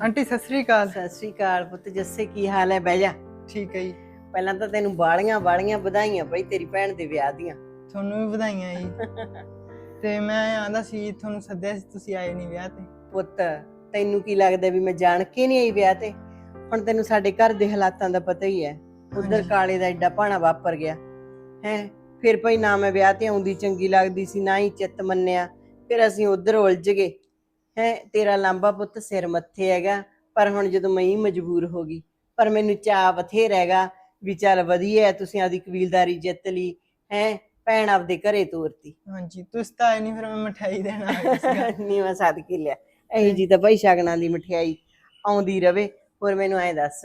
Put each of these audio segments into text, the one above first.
Aunty Sat Sri ਅਕਾਲ। ਸਤਿ ਸ੍ਰੀ ਅਕਾਲ ਪੁੱਤ ਜੱਸੇ ਕੀ ਹਾਲ ਹੈ? ਬਹਿ ਜਾ। ਠੀਕ ਹੈ ਜੀ। ਪਹਿਲਾਂ ਤਾਂ ਤੈਨੂੰ ਬਾਲੀਆਂ ਬਾਲੀਆਂ ਵਧਾਈਆਂ ਬਈ ਤੇਰੀ ਭੈਣ ਦੇ ਵਿਆਹ ਦੀਆਂ। ਤੁਹਾਨੂੰ ਵੀ ਵਧਾਈਆਂ ਜੀ। ਤੇ ਮੈਂ ਆਂਦਾ ਸੀ ਤੁਹਾਨੂੰ ਸੱਦਿਆ ਸੀ ਤੁਸੀਂ ਆਏ ਨਹੀਂ ਵਿਆਹ ਤੇ। ਪੁੱਤ ਤੈਨੂੰ ਕੀ ਲੱਗਦਾ ਵੀ ਮੈਂ ਜਾਣ ਕੇ ਨਹੀਂ ਆਈ ਵਿਆਹ ਤੇ? ਹੁਣ ਤੈਨੂੰ ਸਾਡੇ ਘਰ ਦੇ ਹਾਲਾਤਾਂ ਦਾ ਪਤਾ ਹੀ ਹੈ। ਉਧਰ। ਕਾਲੇ ਦਾ ਐਡਾ ਭਾਣਾ ਵਾਪਰ ਗਿਆ। ਹੈ ਫਿਰ ਭਈ ਨਾ ਮੈਂ ਵਿਆਹ ਤੇ ਆਉਂਦੀ ਚੰਗੀ ਲੱਗਦੀ ਸੀ ਨਾ ਹੀ ਚਿੱਤ ਮੰਨਿਆ। ਫਿਰ ਅਸੀਂ ਉਧਰ ਉਲਝ ਗਏ। ਹੈ ਤੇਰਾ ਲਾਂਬਾ ਪੁੱਤ ਸਿਰ ਮੱਥੇ ਹੈਗਾ ਪਰ ਹੁਣ ਜਦੋਂ ਮੈਂ ਹੀ ਮਜਬੂਰ ਹੋ ਗਈ ਪਰ ਮੈਨੂੰ ਚਾਹ ਬਥੇਰਾ ਹੈਗਾ ਵੀ ਚੱਲ ਵਧੀਆ ਹੈ, ਤੁਸੀਂ ਆਦੀ ਕਬੀਲਦਾਰੀ ਜਿੱਤ ਲਈ ਹੈ ਭੈਣ ਆਪਦੇ ਘਰੇ ਤੋਰਤੀ। ਹਾਂਜੀ ਤੁਸੀਂ ਤਾਂ ਆਏ ਨਹੀਂ ਫਿਰ ਮੈਂ ਮਠਾਈ ਦੇਣ ਆ ਗਿਆ ਸੀਗਾ। ਨੀ ਮੈਂ ਸਦਕੇ ਲਿਆ। ਇਹੀ ਜੀ ਤਾਂ ਭਾਈ ਸ਼ਗਨਾਂ ਦੀ ਮਠਿਆਈ ਆਉਂਦੀ ਰਵੇ ਹੋਰ ਮੈਨੂੰ ਐਂ ਦੱਸ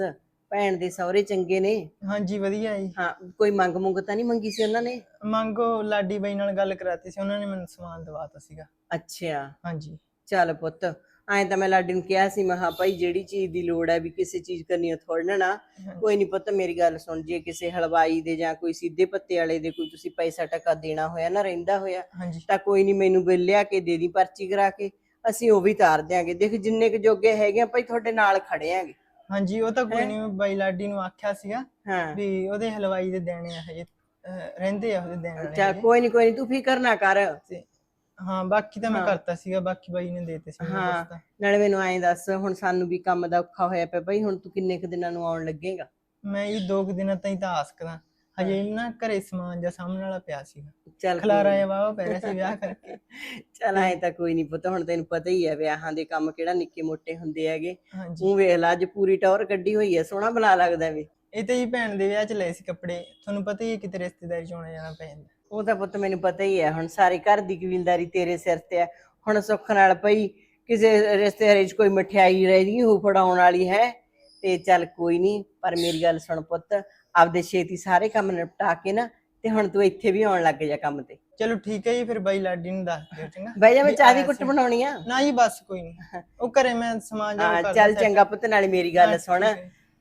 ਭੈਣ ਦੇ ਸਹੁਰੇ ਚੰਗੇ ਨੇ? ਹਾਂਜੀ ਵਧੀਆ ਜੀ। ਹਾਂ ਕੋਈ ਮੰਗ ਮੁੰਗ ਤਾਂ ਨਹੀਂ ਮੰਗੀ ਸੀ ਉਹਨਾਂ ਨੇ? ਮੰਗੋ ਲਾਡੀ ਬਾਈ ਨਾਲ ਗੱਲ ਕਰਾਤੀ ਸੀ ਉਹਨਾਂ ਨੇ ਮੈਨੂੰ ਸਮਾਨ ਦਵਾਤਾ ਸੀਗਾ। ਅੱਛਾ। ਹਾਂਜੀ। ਚੱਲ ਪੁੱਤ ਐਂ ਤਾਂ ਮੈਂ ਲਾਡੀ ਨੂੰ ਕਿਹਾ ਸੀ ਮੈਂ ਹਾਂ ਭਾਈ ਜਿਹੜੀ ਚੀਜ਼ ਦੀ ਲੋੜ ਹੈ ਵੀ ਕਿਸੇ ਚੀਜ਼ ਕਰਨੀ ਥੋੜਨਾ ਨਾ ਕੋਈ ਨਹੀਂ ਪੁੱਤ ਮੇਰੀ ਗੱਲ ਸੁਣ ਜੇ ਕਿਸੇ ਹਲਵਾਈ ਦੇ ਜਾਂ ਕੋਈ ਸਿੱਧੇ ਪੱਤੇ ਵਾਲੇ ਦੇ ਕੋਈ ਤੁਸੀਂ ਪੈਸਾ ਟਕਾ ਦੇਣਾ ਹੋਇਆ ਨਾ ਰਹਿੰਦਾ ਹੋਇਆ ਤਾਂ ਕੋਈ ਨਹੀਂ ਮੈਨੂੰ ਬਿੱਲ ਲਿਆ ਕੇ ਦੇ ਦੀ ਪਰਚੀ ਕਰਾ ਕੇ ਅਸੀਂ ਉਹ ਵੀ ਤਾਰ ਦਿਆਂਗੇ। ਦੇਖ ਜਿੰਨੇ ਕੁ ਜੋਗੇ ਹੈਗੇ ਆ ਭਾਈ ਤੁਹਾਡੇ ਨਾਲ ਖੜੇ ਆਂਗੇ ਹਾਂਜੀ ਉਹ ਤਾਂ ਕੋਈ ਨਹੀਂ ਬਾਈ ਲਾਡੀ ਨੂੰ ਆਖਿਆ ਸੀਗਾ ਵੀ ਉਹਦੇ ਹਲਵਾਈ ਦੇ ਦੇਣੇ ਆ ਹਜੇ ਰਹਿੰਦੇ ਆ ਉਹਦੇ ਦੇਣ ਚਾ। ਕੋਈ ਨਹੀਂ ਕੋਈ ਨਹੀਂ ਤੂੰ ਫਿਕਰ ਨਾ ਕਰ। ਹਾਂ ਬਾਕੀ ਤਾਂ ਮੈਂ। ਕਰਤਾ ਸੀਗਾ ਬਾਕੀ ਬਾਈ ਨੇ ਦੇਤੇ ਸੀ ਮੈਨੂੰ ਹਾਂ। ਨਾਲੇ ਮੈਨੂੰ ਐਂ ਦੱਸ ਹੁਣ ਸਾਨੂੰ ਵੀ ਕੰਮ ਦਾ ਔਖਾ ਹੋਇਆ ਪਿਆ ਭਾਈ ਹੁਣ ਤੂੰ ਕਿੰਨੇ ਕੁ ਦਿਨਾਂ ਨੂੰ ਆਉਣ ਲੱਗੇਗਾ? ਮੈਂ ਇਹ ਦੋ ਕੁ ਦਿਨਾਂ ਤਾਈਂ ਤਾਂ ਆਸ ਕਰਾਂ। ਹਜੇ ਨਾ ਘਰੇ ਸਮਾਨ ਜਾਂ ਸਾਹਮਣੇ ਵਾਲਾ ਪਿਆ ਸੀਗਾ। ਚੱਲ ਖਲਾਰਾ ਜਿਹਾ ਵਾਵਾ ਪੈ ਰਿਹਾ ਸੀ ਵਿਆਹ ਕਰਕੇ। ਚੱਲ ਐਂ ਤਾਂ ਕੋਈ ਨਹੀਂ ਪਤਾ ਹੁਣ ਤੈਨੂੰ ਪਤਾ ਹੀ ਹੈ ਵਿਆਹਾਂ ਦੇ ਕੰਮ ਕਿਹੜਾ ਨਿੱਕੇ ਮੋਟੇ ਹੁੰਦੇ ਹੈਗੇ। ਹਾਂਜੀ। ਤੂੰ ਵੇਖ ਲਾ ਅੱਜ ਪੂਰੀ ਟੌਰ ਕੱਢੀ ਹੋਈ ਹੈ ਸੋਹਣਾ ਬਣਾ ਲੱਗਦਾ ਵੇ। ਇਹ ਤਾਂ ਹੀ ਭੈਣ ਦੇ ਵਿਆਹ ਚ ਲਏ ਸੀ ਕੱਪੜੇ। ਤੁਹਾਨੂੰ ਪਤਾ ਹੀ ਹੈ ਕਿਤੇ ਰਿਸ਼ਤੇਦਾਰੀ ਚ ਆਉਣਾ ਜਾਣਾ ਪੈ ਜਾਂਦਾ। ਉਹ ਤਾਂ ਪੁੱਤ ਮੈਨੂੰ ਪਤਾ ਹੀ ਹੈ ਹੁਣ ਸਾਰੇ ਘਰ ਦੀ ਕਬੀਲਦਾਰੀ ਤੇਰੇ ਸਿਰ ਤੇ ਹੈ। ਹੁਣ ਸੁੱਖ ਨਾਲ ਪਈ ਕਿਸੇ ਰਿਸ਼ਤੇਦਾਰੀ 'ਚ ਕੋਈ ਮਠਿਆਈ ਰਹਿਦੀ ਹੋ ਫੜਾਉਣ ਵਾਲੀ ਹੈ ਤੇ ਚੱਲ ਕੋਈ ਨਹੀਂ ਪਰ ਮੇਰੀ ਗੱਲ ਸੁਣ ਪੁੱਤ ਆਪਦੇ ਛੇਤੀ ਸਾਰੇ ਕੰਮ ਨਿਪਟਾ ਕੇ ਨਾ ਤੇ ਹੁਣ ਤੂੰ ਇੱਥੇ ਵੀ ਆਉਣ ਲੱਗ ਜਾ ਕੰਮ ਤੇ। ਚਲੋ ਠੀਕ ਹੈ ਜੀ ਫਿਰ ਬਾਈ ਲਾਡੀ ਨੂੰ ਦੱਸ ਦਿਓ ਚੰਗਾ? ਬਈ ਜਾ ਮੈਂ ਚਾਹ ਦੀ ਕੁੱਟ। ਬਣਾਉਣੀ ਆ। ਨਾ ਜੀ ਬਸ ਕੋਈ ਨਹੀਂ ਉਹ ਘਰੇ ਮੈਂ ਸਮਾਨ ਹਾਂ ਜਾ ਚੱਲ ਚੰਗਾ ਪੁੱਤ ਨਾਲੇ ਮੇਰੀ ਗੱਲ ਸੁਣ।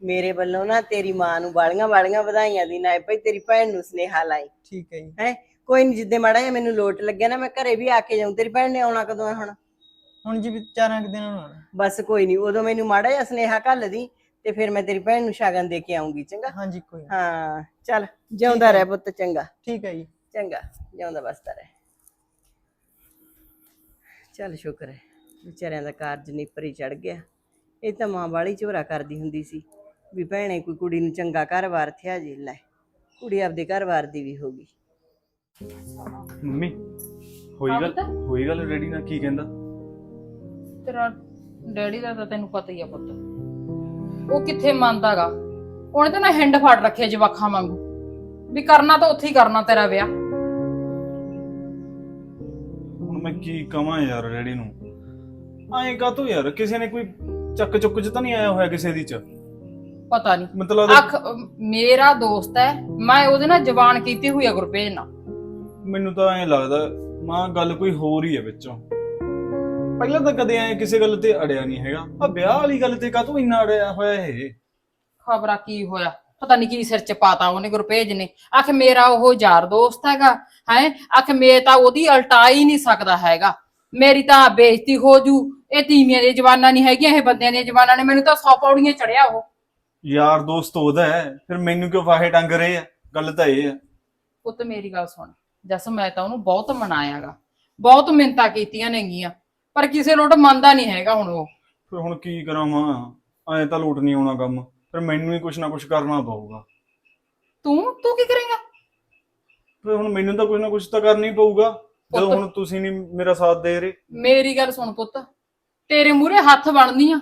ਮੇਰੇ ਵੱਲੋਂ ਨਾ ਤੇਰੀ ਮਾਂ ਨੂੰ ਬਾਲੀਆਂ ਬਾਲੀਆਂ ਵਧਾਈਆਂ ਦੀ ਨਾ ਭਾਈ ਤੇਰੀ ਭੈਣ ਨੂੰ ਸੁਨੇਹਾ ਲਾਈ। ਠੀਕ ਹੈ ਜੀ। ਹੈ? ਕੋਈ ਨਹੀਂ ਜਿੱਦੇ ਮਾੜਾ ਜਿਹਾ ਮੈਨੂੰ ਲੋਟ ਲੱਗਿਆ ਨਾ ਮੈਂ ਘਰੇ ਵੀ ਆ ਕੇ ਜਾਊਂ। ਤੇਰੀ ਭੈਣ ਨੇ ਆਉਣਾ ਕਦੋਂ ਹੈ ਹੁਣ? ਹੁਣ ਜੀ ਵੀ ਚਾਰਾਂ ਕੁ ਦਿਨਾਂ ਨੂੰ ਆਉਣਾ। ਬਸ ਕੋਈ ਨਹੀਂ ਉਦੋਂ ਮੈਨੂੰ ਮਾੜਾ ਜਿਹਾ ਸੁਨੇਹਾ ਘੱਲ ਦੀ ਤੇ ਫਿਰ ਮੈਂ ਤੇਰੀ ਭੈਣ ਨੂੰ ਸ਼ਗਨ ਦੇ ਕੇ ਆਉਂਗੀ ਚੰਗਾ? ਹਾਂਜੀ ਕੋਈ ਨੀ। ਹਾਂ ਚੱਲ ਜਿਉਂਦਾ ਰਹਿ ਪੁੱਤ ਚੰਗਾ। ਠੀਕ ਹੈ ਜੀ। ਚੰਗਾ ਜਿਉਂਦਾ ਬਸਦਾ ਰਹਿ। ਚੱਲ ਸ਼ੁਕਰ ਹੈ ਵਿਚਾਰਿਆਂ ਦਾ ਕਾਰਜ ਨਿਪਰੀ ਚੜ ਗਿਆ। ਇਹ ਤਾਂ ਮਾਂ ਵਾਲੀ ਝੋਰਾ ਕਰਦੀ ਹੁੰਦੀ ਸੀ। ਵੀ ਭੈਣੇ ਕੋਈ ਕੁੜੀ ਨੂੰ ਚੰਗਾ ਘਰ-ਬਾਰ ਥਿਆ ਜੇ ਲੈ ਕੁੜੀ ਆਪਦੇ ਘਰ-ਬਾਰ ਦੀ ਵੀ ਹੋਗੀ ਮੰਮੀ ਹੋਈ ਗੱਲ ਹੋਈ ਗੱਲ ਰੈਡੀ ਨਾਲ ਕੀ ਕਹਿੰਦਾ? ਤੇਰਾ ਡੈਡੀ ਦਾ ਤਾਂ ਤੈਨੂੰ ਪਤਾ ਹੀ ਆ ਪੁੱਤ। ਉਹ ਕਿੱਥੇ ਮੰਨਦਾਗਾ ਉਹਨੇ ਤਾਂ ਨਾ ਹੈਂਡ ਫਾੜ ਰੱਖਿਆ ਜਵਾਖਾਂ ਵਾਂਗੂ। ਵੀ ਕਰਨਾ ਤਾਂ ਉੱਥੇ ਹੀ ਕਰਨਾ ਤੇਰਾ ਵਿਆਹ। ਹੁਣ ਮੈਂ ਕੀ ਕਵਾਂ ਯਾਰ ਰੈਡੀ ਨੂੰ? ਐਂ ਕਾਤੋਂ ਯਾਰ? ਕਿਸੇ ਨੇ ਕੋਈ ਚੱਕ ਚੁੱਕ ਚ ਤਾਂ ਨਹੀਂ ਆਇਆ ਹੋਇਆ ਕਿਸੇ ਦੀ ਚ? ਪਤਾ ਨਹੀਂ ਮਤਲਬ ਅੱਖ ਮੇਰਾ ਦੋਸਤ ਹੈ ਮੈਂ ਉਹਦੇ ਨਾਲ ਜਵਾਨ ਕੀਤੀ ਹੋਈ ਆ ਗੁਰਪੇਜ ਨਾਲ। ਮੈਨੂੰ ਤਾਂ ਐਂ ਲੱਗਦਾ ਮਾਂ ਗੱਲ ਕੋਈ ਹੋਰ ਹੀ ਹੈ ਵਿੱਚੋਂ। ਪਹਿਲਾਂ ਤਾਂ ਕਦੇ ਐ ਕਿਸੇ ਗੱਲ ਤੇ ਅੜਿਆ ਨਹੀਂ ਹੈਗਾ। ਆ ਵਿਆਹ ਵਾਲੀ ਗੱਲ ਤੇ ਕਾਤੋਂ ਇੰਨਾ ਅੜਿਆ ਹੋਇਆ ਇਹ? ਖਬਰਾਂ ਕੀ ਹੋਇਆ? ਪਤਾ ਨਹੀਂ ਕੀ ਸਿਰ ਚ ਪਾਤਾ ਉਹਨੇ ਗੁਰਪੇਜ ਨੇ। ਆਖ ਮੇਰਾ ਉਹ ਯਾਰ ਦੋਸਤ ਹੈਗਾ ਹੈ? ਆਖ ਮੇ ਤਾਂ ਉਹਦੀ ਅਲਟਾ ਹੀ ਨਹੀਂ ਸਕਦਾ ਹੈਗਾ। ਮੇਰੀ ਤਾਂ ਬੇਇੱਜ਼ਤੀ ਹੋ ਜੂ। ਇਹ ਤੀਵੀਆਂ ਦੀਆਂ ਜਵਾਨਾਂ ਨਹੀਂ ਹੈਗੀਆਂ ਇਹ ਬੰਦਿਆਂ ਦੀਆਂ ਜਵਾਨਾਂ ਨੇ। ਮੈਨੂੰ ਤਾਂ ਸੌ ਪੌੜੀਆਂ ਚੜਿਆ ਉਹ। ਯਾਰ ਦੋਸਤ ਉਹਦਾ ਹੈ ਫਿਰ ਮੈਨੂੰ ਕਿਉਂ ਫਾਹੇ ਟੰਗ ਰਹੇ ਆ? ਗੱਲ ਤਾਂ ਇਹ ਹੈ ਪੁੱਤ ਮੇਰੀ ਗੱਲ ਸੁਣ। ਜਸ ਮੈਂ ਤਾਂ ਉਹਨੂੰ ਬਹੁਤ ਮਨਾਇਆਗਾ। ਬਹੁਤ ਮਿੰਤਾ ਕੀਤੀਆਂ ਨੇਗੀਆਂ ਪਰ ਕਿਸੇ ਲੋਟ ਮੰਨਦਾ ਨਹੀਂ ਹੈਗਾ ਹੁਣ ਉਹ। ਫਿਰ ਹੁਣ ਕੀ ਕਰਾਂ ਮਾਂ ਐਂ ਤਾਂ ਲੋਟ ਨਹੀਂ ਆਉਣਾ ਕੰਮ। ਫਿਰ ਮੈਨੂੰ ਹੀ ਕੁਛ ਨਾ ਕੁਛ ਕਰਨਾ ਪਊਗਾ। ਤੂੰ? ਤੂੰ ਕੀ ਕਰੇਗਾ? ਫਿਰ ਹੁਣ ਮੈਨੂੰ ਤਾਂ ਕੁਛ ਨਾ ਕੁਛ ਤਾਂ ਕਰਨਾ ਹੀ ਪਊਗਾ। ਜਦੋਂ ਹੁਣ ਤੁਸੀਂ ਨਹੀਂ ਮੇਰਾ ਸਾਥ ਦੇ ਰਹੇ। ਮੇਰੀ ਗੱਲ ਸੁਣ ਪੁੱਤ। ਤੇਰੇ ਮੂਹਰੇ ਹੱਥ ਬਣਦੀਆਂ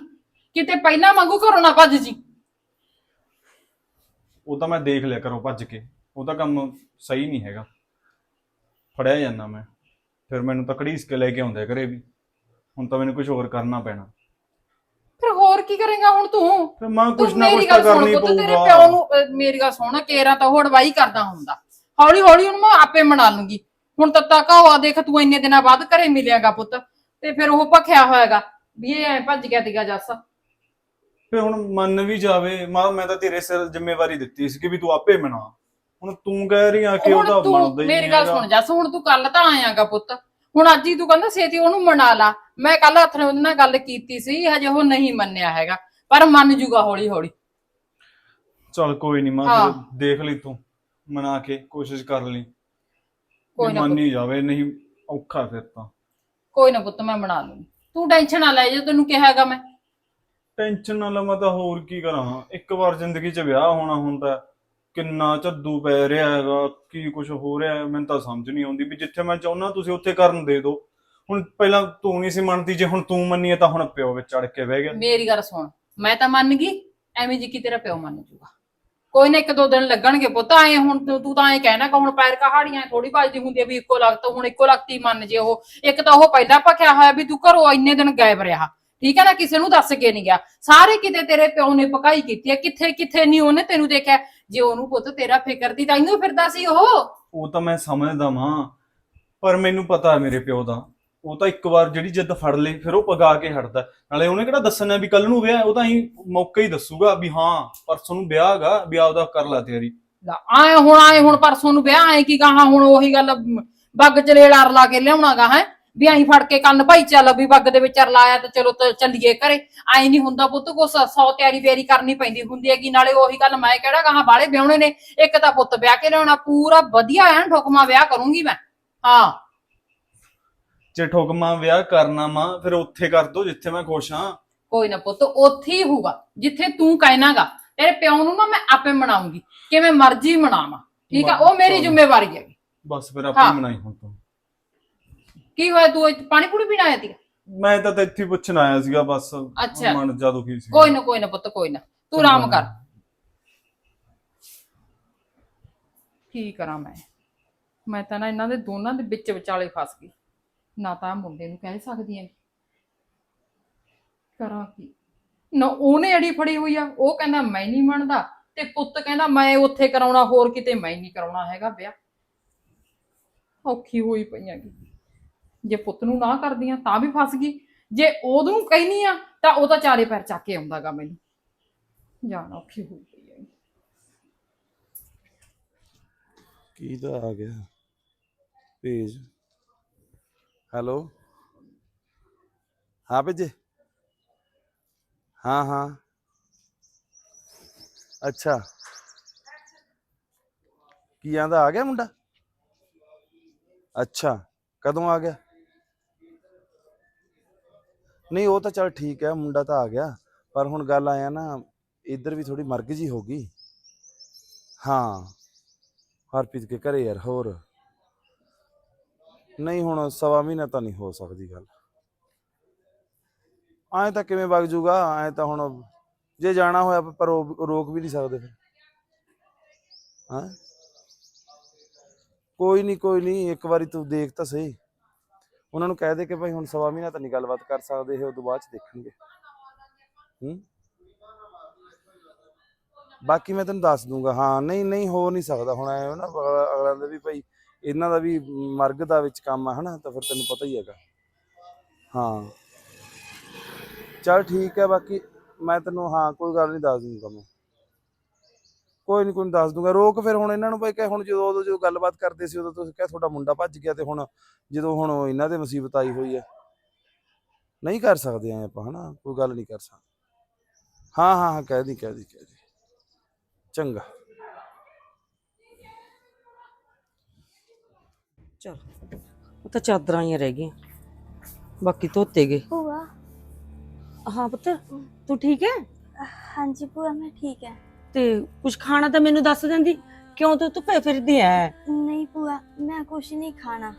ਕਿਤੇ ਪਹਿਲਾਂ ਵਾਂਗੂ ਘਰੋਂ ਨਾ ਭੱਜ ਜੀ। ਉਹ ਤਾਂ ਮੈਂ ਦੇਖ ਲਿਆ ਕਰੋ ਭੱਜ ਕੇ। ਉਹ ਤਾਂ ਕੰਮ ਸਹੀ ਨਹੀਂ ਹੈਗਾ। ਫੜਿਆ ਜਾਂਦਾ ਮੈਂ। ਫਿਰ ਮੈਨੂੰ ਤਾਂ ਘੜੀਸ ਕੇ ਲੈ ਕੇ ਆਉਂਦੇ ਘਰੇ ਵੀ। ਹੁਣ ਤਾਂ ਮੈਨੂੰ ਕੁਝ ਹੋਰ ਕਰਨਾ ਪੈਣਾ। ਫਿਰ ਹੋਰ ਕੀ ਕਰੇਗਾ ਹੁਣ ਤੂੰ? ਫਿਰ ਮਾਂ ਤੂੰ ਕੁਛ ਨਾ ਕੁਛ ਮੇਰੀ ਤਾਂ ਗੱਲ ਸੁਣ ਕਰਨੀ ਪੁੱਤ ਤੇਰੇ ਪਿਓ ਪਊਗਾ ਨੂੰ ਅਹ, ਮੇਰੀ ਗੱਲ ਸੁਣ ਕੇਰਾ ਤਾਂ ਉਹ ਅਡਵਾਈ ਕਰਦਾ ਹੁੰਦਾ। ਹੌਲੀ ਹੌਲੀ ਉਹਨੂੰ ਮੈਂ ਆਪੇ ਮਨਾ ਲੂੰਗੀ। ਹੁਣ ਤੱਕ ਤੱਕ ਆ ਦੇਖ ਤੂੰ ਇੰਨੇ ਦਿਨਾਂ ਬਾਅਦ ਘਰੇ ਮਿਲਿਆਗਾ ਪੁੱਤ। ਤੇ ਫਿਰ ਉਹ ਭਖਿਆ ਹੋਏਗਾ ਵੀ ਇਹ ਐਂ ਭੱਜ ਗਿਆ ਤੀਗਾ ਜੱਸ। ਫਿਰ ਹੁਣ ਮੰਨ ਵੀ ਜਾਵੇ ਮਾਂ ਮੈਂ ਤਾਂ ਤੇਰੇ ਸਿਰ ਜ਼ਿੰਮੇਵਾਰੀ ਦਿੱਤੀ ਸੀ ਕਿ ਵੀ ਤੂੰ ਆਪੇ ਮਨਾ। ਹੁਣ ਤੂੰ ਕਹਿ ਰਹੀ ਆ ਕਿ ਹੁਣ ਉਹਦਾ ਤੂੰ ਮੰਨਦਾ ਹੀ ਮੇਰੀ ਨਹੀਂ ਗੱਲ ਹੈਗਾ। ਸੁਣ ਜੱਸ ਹੁਣ ਤੂੰ ਕੱਲ ਤਾਂ ਆਇਆਗਾ ਪੁੱਤ। ਹੁਣ ਅੱਜ ਹੀ ਤੂੰ ਕਹਿੰਦਾ ਛੇਤੀ ਉਹਨੂੰ ਮਨਾ ਲਾ। ਮੈਂ ਕੱਲ ਹੱਥ ਨੇ ਉਹਦੇ ਨਾਲ ਗੱਲ ਕੀਤੀ ਸੀ ਹਜੇ ਉਹ ਨਹੀਂ ਮੰਨਿਆ ਹੈਗਾ ਪਰ ਮੰਨ ਜੂਗਾ ਹੌਲੀ ਹੌਲੀ ਚਲ ਕੋਈ ਨਹੀਂ ਮਾਂ ਹਾਂ। ਫਿਰ ਦੇਖ ਲਈ ਤੂੰ ਮਨਾ ਕੇ ਕੋਸ਼ਿਸ਼ ਕਰ ਲਈ। ਕੋਈ ਨਾ ਮੰਨ ਹੀ ਜਾਵੇ ਨਹੀਂ ਔਖਾ ਫਿਰ ਤਾਂ। ਕੋਈ ਨਾ ਪੁੱਤ ਮੈਂ ਬਣਾ ਲੂੰਗੀ। ਤੂੰ ਟੈਨਸ਼ਨ ਨਾ ਲੈ ਜੇ ਤੈਨੂੰ ਕਿਹਾ ਹੈਗਾ ਮੈਂ। ਟੈਨਸ਼ਨ ਨਾ ਲਵਾਂ ਤਾਂ ਹੋਰ ਕੀ ਕਰਾਂ। ਇੱਕ ਵਾਰ ਜ਼ਿੰਦਗੀ 'ਚ ਵਿਆਹ ਹੋਣਾ ਹੁੰਦਾ ਕਿੰਨਾ ਝੱਦੂ ਪੈ ਰਿਹਾ ਹੈਗਾ ਕੀ ਕੁਝ ਹੋ ਰਿਹਾ ਹੈ, ਮੈਨੂੰ ਤਾਂ ਸਮਝ ਨਹੀਂ ਆਉਂਦੀ ਵੀ ਜਿੱਥੇ ਮੈਂ ਚਾਹੁੰਦਾ ਤੁਸੀਂ ਉੱਥੇ ਕਰਨ ਦੇ ਦਿਓ। ਹੁਣ ਪਹਿਲਾਂ ਤੂੰ ਨਹੀਂ ਸੀ ਮੰਨਦੀ ਜੇ ਹੁਣ ਤੂੰ ਮੰਨੀਏ ਤਾਂ ਹੁਣ ਪਿਓ ਵਿੱਚ ਚੜ ਕੇ ਬਹਿ ਗਿਆ। ਮੇਰੀ ਗੱਲ ਸੁਣ ਮੈਂ ਤਾਂ ਮੰਨ ਗਈ ਐਵੇਂ ਜੀ ਕੀ ਤੇਰਾ ਪਿਓ ਮੰਨ ਜੂਗਾ। ਕੋਈ ਨਾ ਇੱਕ ਦੋ ਦਿਨ ਲੱਗਣਗੇ ਪੁੱਤ ਆਏ ਹੁਣ ਤੂੰ ਤੂੰ ਤਾਂ ਐ ਕਹਿਣਾ ਕਿ ਹੁਣ ਪੈਰ ਕਹਾੜੀਆਂ ਥੋੜੀ ਵੱਜਦੀ ਹੁੰਦੀ ਆ ਵੀ ਇੱਕੋ ਲਗਤ ਹੁਣ ਇੱਕੋ ਲਗਤੀ ਮੰਨ ਜੇ ਉਹ। ਇੱਕ ਤਾਂ ਉਹ ਪਹਿਲਾਂ ਭਖਿਆ ਹੋਇਆ ਵੀ ਤੂੰ ਘਰੋਂ ਇੰਨੇ ਦਿਨ ਗਾਇਬ ਰਿਹਾ। ਠੀਕ ਹੈ ਨਾ ਕਿਸੇ ਨੂੰ ਦੱਸ ਕੇ ਨਹੀਂ ਗਿਆ। ਸਾਰੇ ਕਿਤੇ ਤੇਰੇ ਪਿਓ ਨੇ ਪਕਾਈ ਕੀਤੀ ਹੈ। ਕਿੱਥੇ ਕਿੱਥੇ ਨਹੀਂ ਉਹਨੇ ਤੈਨੂੰ ਦੇਖਿਆ? ਜੇ ਉਹਨੂੰ ਪੁੱਤ ਤੇਰਾ ਫਿਕਰ ਦੀ ਤਾਂ ਇਹਨੂੰ ਫਿਰਦਾ ਸੀ ਉਹ। ਉਹ ਤਾਂ ਮੈਂ ਸਮਝਦਾ ਵਾਂ ਪਰ ਮੈਨੂੰ ਪਤਾ ਹੈ ਮੇਰੇ ਪਿਓ ਦਾ। ਉਹ ਤਾਂ ਇੱਕ ਵਾਰ ਜਿਹੜੀ ਜਿੱਦ ਫੜ ਲਈ ਫਿਰ ਉਹ ਪਗਾ ਕੇ ਹਟਦਾ ਨਾਲੇ ਉਹਨੇ ਕਿਹੜਾ ਦੱਸਣਾ ਵੀ ਕੱਲ ਨੂੰ ਵਿਆਹ ਹੈ, ਉਹ ਤਾਂ ਹੀ ਮੌਕੇ ਹੀ ਦੱਸੂਗਾ ਵੀ ਹਾਂ ਪਰਸੋਂ ਨੂੰ ਵਿਆਹ ਹੈਗਾ ਵੀ ਆਪਦਾ ਕਰ ਲੈ ਤਿਆਰੀ। ਆਏ ਹੁਣ ਆਏ ਹੁਣ ਪਰਸੋਂ ਨੂੰ ਵਿਆਹ ਆਏ ਕੀ ਕਹਾ ਹੁਣ ਉਹੀ ਗੱਲ ਬੱਗ ਚਲੇੜਾ ਰਲਾ ਕੇ ਲਿਆਉਣਾਗਾ ਹੈ? ਵੀ ਅਸੀਂ ਫੜ ਕੇ ਕੰਨ ਭਾਈ ਚੱਲ ਵੀ ਬੱਗ ਦੇ ਵਿੱਚ ਰਲਾਇਆ ਤੇ ਚਲੋ ਤੇ ਚੱਲੀਏ ਘਰੇ। ਆਈ ਨਹੀਂ ਹੁੰਦਾ ਪੁੱਤ ਕੋ ਸੌ ਤਿਆਰੀ ਫੇਰੀ ਕਰਨੀ ਪੈਂਦੀ ਹੁੰਦੀ ਹੈਗੀ ਨਾਲੇ ਉਹੀ ਗੱਲ ਮੈਂ ਕਿਹੜਾ ਕਹਾ ਬਾਲੇ ਵਿਆਹਣੇ ਨੇ ਇੱਕ ਤਾਂ ਪੁੱਤ ਵਿਆਹ ਕੇ ਲਿਆਉਣਾ ਪੂਰਾ ਵਧੀਆ ਐਨ ਠੁਕਮਾ ਵਿਆਹ ਕਰੂੰਗੀ ਮੈਂ। ਹਾਂ। ਜੇ ਠੋਕਮਾ ਵਿਆਹ ਕਰਨਾ ਮਾਂ ਫਿਰ ਉੱਥੇ ਕਰ ਦੋ ਜਿੱਥੇ ਮੈਂ ਖੁਸ਼ ਹਾਂ। ਕੋਈ ਨਾ ਪੁੱਤ ਉੱਥੇ ਹੀ ਹੋਊਗਾ ਜਿੱਥੇ ਤੂੰ ਕਹਿਣਾਗਾ ਤੇਰੇ ਪਿਓ ਨੂੰ ਨਾ ਮੈਂ ਆਪੇ ਮਨਾਉਂਗੀ ਕਿਵੇਂ ਮਰਜ਼ੀ ਮਨਾਵਾਂ ਠੀਕ ਆ? ਉਹ ਮੇਰੀ ਜ਼ਿੰਮੇਵਾਰੀ ਹੈ ਬਸ ਫਿਰ ਆਪੇ ਹਾਂ। ਮਨਾਈ ਹੁਣ ਤੂੰ। ਕੀ ਹੋਇਆ? ਤੂੰ ਇੱਥੇ ਪਾਣੀ ਪੂਣੀ ਪੀਣ ਆਇਆ ਸੀ ਮੈਂ ਤਾਂ ਇੱਥੇ ਹੀ ਪੁੱਛਣ ਆਇਆ ਸੀਗਾ ਬਸ। ਅੱਛਾ। ਮਨ ਜਾ ਦੁਖੀ ਸੀ ਕੋਈ ਨਾ ਕੋਈ ਨਾ ਪੁੱਤ ਕੋਈ ਨਾ। ਤੂੰ ਆਰਾਮ ਕਰ। ਕੀ ਕਰਾਂ ਮੈਂ? ਮੈਂ ਤਾਂ ਨਾ ਇਹਨਾਂ ਦੇ ਦੋਨਾਂ ਦੇ ਵਿੱਚ ਵਿਚਾਲੇ ਫਸ ਗਈ। ਨਾ ਤਾਂ ਮੁੰਡੇ ਨੂੰ ਕਹਿ ਸਕਦੀ ਐ ਕਰਾਂ ਕੀ? ਨਾ ਉਹਨੇ ਅੜੀ ਫੜੀ ਹੋਈ ਆ। ਉਹ ਕਹਿੰਦਾ ਮੈਂ ਨਹੀਂ ਮੰਨਦਾ। ਤੇ ਪੁੱਤ ਕਹਿੰਦਾ ਮੈਂ ਉੱਥੇ ਕਰਾਉਣਾ ਹੋਰ ਕਿਤੇ ਮੈਂ ਨਹੀਂ ਕਰਾਉਣਾ ਹੈਗਾ ਵਿਆਹ। ਔਖੀ ਹੋਈ ਪਈਆਂ ਗੀ ਜੇ ਪੁੱਤ ਨੂੰ ਨਾ ਕਰਦੀਆਂ ਤਾਂ ਵੀ ਫਸ ਗਈ। ਜੇ ਉਹਨੂੰ ਕਹਿਨੀ ਆ ਤਾਂ ਉਹ ਤਾਂ ਚਾਰੇ ਪੈਰ ਚੱਕ ਕੇ ਆਉਂਦਾਗਾ ਮੈਨੂੰ। ਜਾਣਾ ਔਖੀ ਹੋਈ ਪਈ ਹੈ ਕੀ ਦਾ ਆ ਗਿਆ? Page hello? ਹਾਂ ਭੇਜੇ। ਹਾਂ ਹਾਂ। ਅੱਛਾ। ਕੀ ਆਂਦਾ ਆ ਗਿਆ ਮੁੰਡਾ? ਅੱਛਾ। ਕਦੋਂ ਆ ਗਿਆ? ਨਹੀਂ, ਉਹ ਤਾਂ ਚਲ ਠੀਕ ਹੈ, ਮੁੰਡਾ ਤਾਂ ਆ ਗਿਆ। ਪਰ ਹੁਣ ਗੱਲ ਆਇਆ ਨਾ, ਇੱਧਰ ਵੀ ਥੋੜੀ ਮਰਗ ਜੀ ਹੋ ਗਈ। ਹਾਂ, ਹਰਪ੍ਰੀਤ ਕੇ ਘਰੇ ਯਾਰ, ਹੋਰ। ਨਹੀਂ, ਹੁਣ ਸਵਾ ਮਹੀਨਾ ਤਾਂ ਨਹੀਂ ਹੋ ਸਕਦੀ ਗੱਲ। ਐਂ ਤਾਂ ਕਿਵੇਂ ਵਗ ਜੂਗਾ, ਐਂ ਤਾਂ ਹੁਣ ਜੇ ਜਾਣਾ ਹੋਇਆ ਪਰ ਰੋਕ ਵੀ ਨਹੀਂ ਸਕਦੇ ਫਿਰ। ਹਾਂ? ਕੋਈ ਨਹੀਂ ਕੋਈ ਨਹੀਂ, ਇੱਕ ਵਾਰੀ ਤੂੰ ਦੇਖ ਤਾਂ ਸਹੀ। ਉਹਨਾਂ ਨੂੰ ਕਹਿ ਦੇ ਕਿ ਭਾਈ ਹੁਣ ਸਵਾ ਮਹੀਨਾ ਤਾਂ ਨਹੀਂ ਗੱਲਬਾਤ ਕਰ ਸਕਦੇ, ਇਹ ਉਦੋਂ ਬਾਅਦ ਚ ਦੇਖਣਗੇ। ਹੂੰ? ਬਾਕੀ ਮੈਂ ਤੈਨੂੰ ਦੱਸ ਦੂੰਗਾ, ਹਾਂ, ਨਹੀਂ ਨਹੀਂ, ਹੋ ਨਹੀਂ ਸਕਦਾ। ਹੁਣ ਐ ਨਾ ਅਗਲਾ ਅਗਲਾ ਦਾ ਵੀ ਭਾਈ ਇਹਨਾਂ ਦਾ ਵੀ ਮਰਗ ਦਾ ਵਿੱਚ ਕੰਮ ਆ, ਹਨਾ, ਤਾਂ ਫਿਰ ਤੈਨੂੰ ਪਤਾ ਹੀ ਹੈਗਾ। ਹਾਂ। ਚਲ ਠੀਕ ਹੈ, ਬਾਕੀ ਮੈਂ ਤੈਨੂੰ, ਹਾਂ, ਕੋਈ ਗੱਲ ਨਹੀਂ, ਦੱਸ ਦੂੰਗਾ ਮੈਂ। ਕੋਈ ਨਹੀਂ ਕੋਈ ਨੀ ਦੱਸ ਦੂੰਗਾ। ਰੋਕ ਫਿਰ ਹੁਣ ਇਹਨਾਂ ਨੂੰ ਭਾਈ ਕਿ ਹੁਣ ਜਦੋਂ ਉਦੋਂ ਜਦੋਂ ਗੱਲਬਾਤ ਕਰਦੇ ਸੀ ਉਦੋਂ ਤੁਸੀਂ ਕਿਹਾ ਤੁਹਾਡਾ ਮੁੰਡਾ ਭੱਜ ਗਿਆ ਤੇ ਹੁਣ ਜਦੋਂ ਹੁਣ ਇਹਨਾਂ ਦੇ ਮੁਸੀਬਤ ਆਈ ਹੋਈ ਹੈ। ਨਹੀਂ ਕਰ ਸਕਦੇ ਐ ਆਪਾਂ ਹਨਾ? ਕੋਈ ਗੱਲ ਨਹੀਂ ਕਰ ਸਕਦੇ ਹਾਂ ਹਾਂ ਹਾਂ ਕਹਿ ਦੀ ਕਹਿ ਦੀ ਕਹਿ ਦੀ। ਚੰਗਾ। ਚਲ ਉਹ ਤਾਂ ਚਾਦਰਾਂ ਹੀ ਰਹਿ ਗਈਆਂ। ਬਾਕੀ ਧੋਤੇ ਗਏ। ਭੂਆ। ਹਾਂ ਪੁੱਤ ਤੂੰ ਠੀਕ ਹੈ ਹਾਂਜੀ ਭੂਆ ਮੈਂ ਠੀਕ ਹੈ ਤੇ ਕੁਝ ਖਾਣਾ ਤਾਂ ਮੈਨੂੰ ਦੱਸ ਦਿੰਦੀ? ਕਿਉਂ ਤੂੰ ਧੁੱਪੇ ਫਿਰਦੀ ਐ? ਨਹੀਂ ਭੂਆ ਮੈਂ ਕੁਛ ਨਹੀਂ ਖਾਣਾ।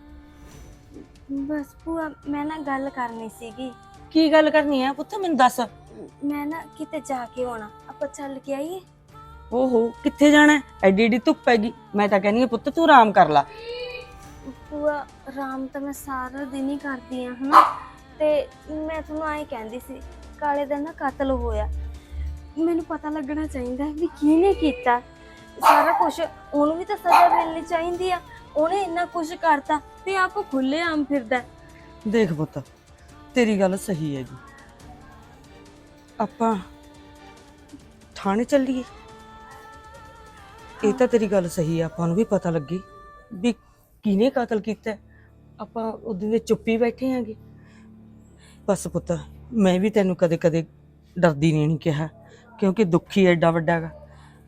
ਬਸ ਭੂਆ ਮੈਂ ਨਾ ਗੱਲ ਕਰਨੀ ਸੀਗੀ। ਕੀ ਗੱਲ ਕਰਨੀ ਹੈ ਪੁੱਤ ਮੈਨੂੰ ਦੱਸ। ਮੈਂ ਨਾ ਕਿਤੇ ਜਾ ਕੇ ਆਉਣਾ। ਆਪਾਂ ਚੱਲ ਕੇ ਆਈਏ? ਓਹੋ ਕਿੱਥੇ ਜਾਣਾ? ਐਡੀ ਐਡੀ ਧੁੱਪ ਹੈਗੀ। ਮੈਂ ਤਾਂ ਕਹਿੰਦੀ ਹਾਂ ਪੁੱਤ ਤੂੰ ਆਰਾਮ ਕਰ ਲੈ। ਭੂਆ ਆਰਾਮ ਤਾਂ ਮੈਂ ਸਾਰਾ ਦਿਨ ਹੀ ਕਰਦੀ ਆ ਹਨਾ? ਤੇ ਮੈਂ ਤੁਹਾਨੂੰ ਆਏ ਕਹਿੰਦੀ ਸੀ ਕਾਲੇ ਦਾ ਨਾ ਕਤਲ ਹੋਇਆ। ਮੈਨੂੰ ਪਤਾ ਲੱਗਣਾ ਚਾਹੀਦਾ ਵੀ ਕਿਹਨੇ ਕੀਤਾ। ਸਾਰਾ ਕੁਝ ਉਹਨੂੰ ਵੀ ਤਾਂ ਸਜ਼ਾ ਮਿਲਣੀ ਚਾਹੀਦੀ ਆ। ਉਹਨੇ ਇੰਨਾ ਕੁਝ ਕਰਤਾ ਤੇ ਆਪ ਖੁੱਲੇ ਆਮ ਫਿਰਦਾ ਹੈ। ਦੇਖ ਪੁੱਤ, ਤੇਰੀ ਗੱਲ ਸਹੀ ਹੈਗੀ ਆਪਾਂ ਥਾਣੇ ਚੱਲੀਏ। ਇਹ ਤਾਂ ਤੇਰੀ ਗੱਲ ਸਹੀ ਹੈ ਆਪਾਂ ਨੂੰ ਵੀ ਪਤਾ ਲੱਗੀ ਵੀ ਕਿਹਨੇ ਕਤਲ ਕੀਤਾ ਹੈ। ਆਪਾਂ ਉਹਦੇ ਦੇ ਚੁੱਪੀ ਬੈਠੇ ਆਂਗੇ ਬਸ ਪੁੱਤ, ਮੈਂ ਵੀ ਤੈਨੂੰ ਕਦੇ ਕਦੇ ਡਰਦੀ ਨਹੀਂ ਨਹੀਂ ਕਿਹਾ। ਕਿਉਂਕਿ ਦੁੱਖ ਐਡਾ ਵੱਡਾ ਗਾ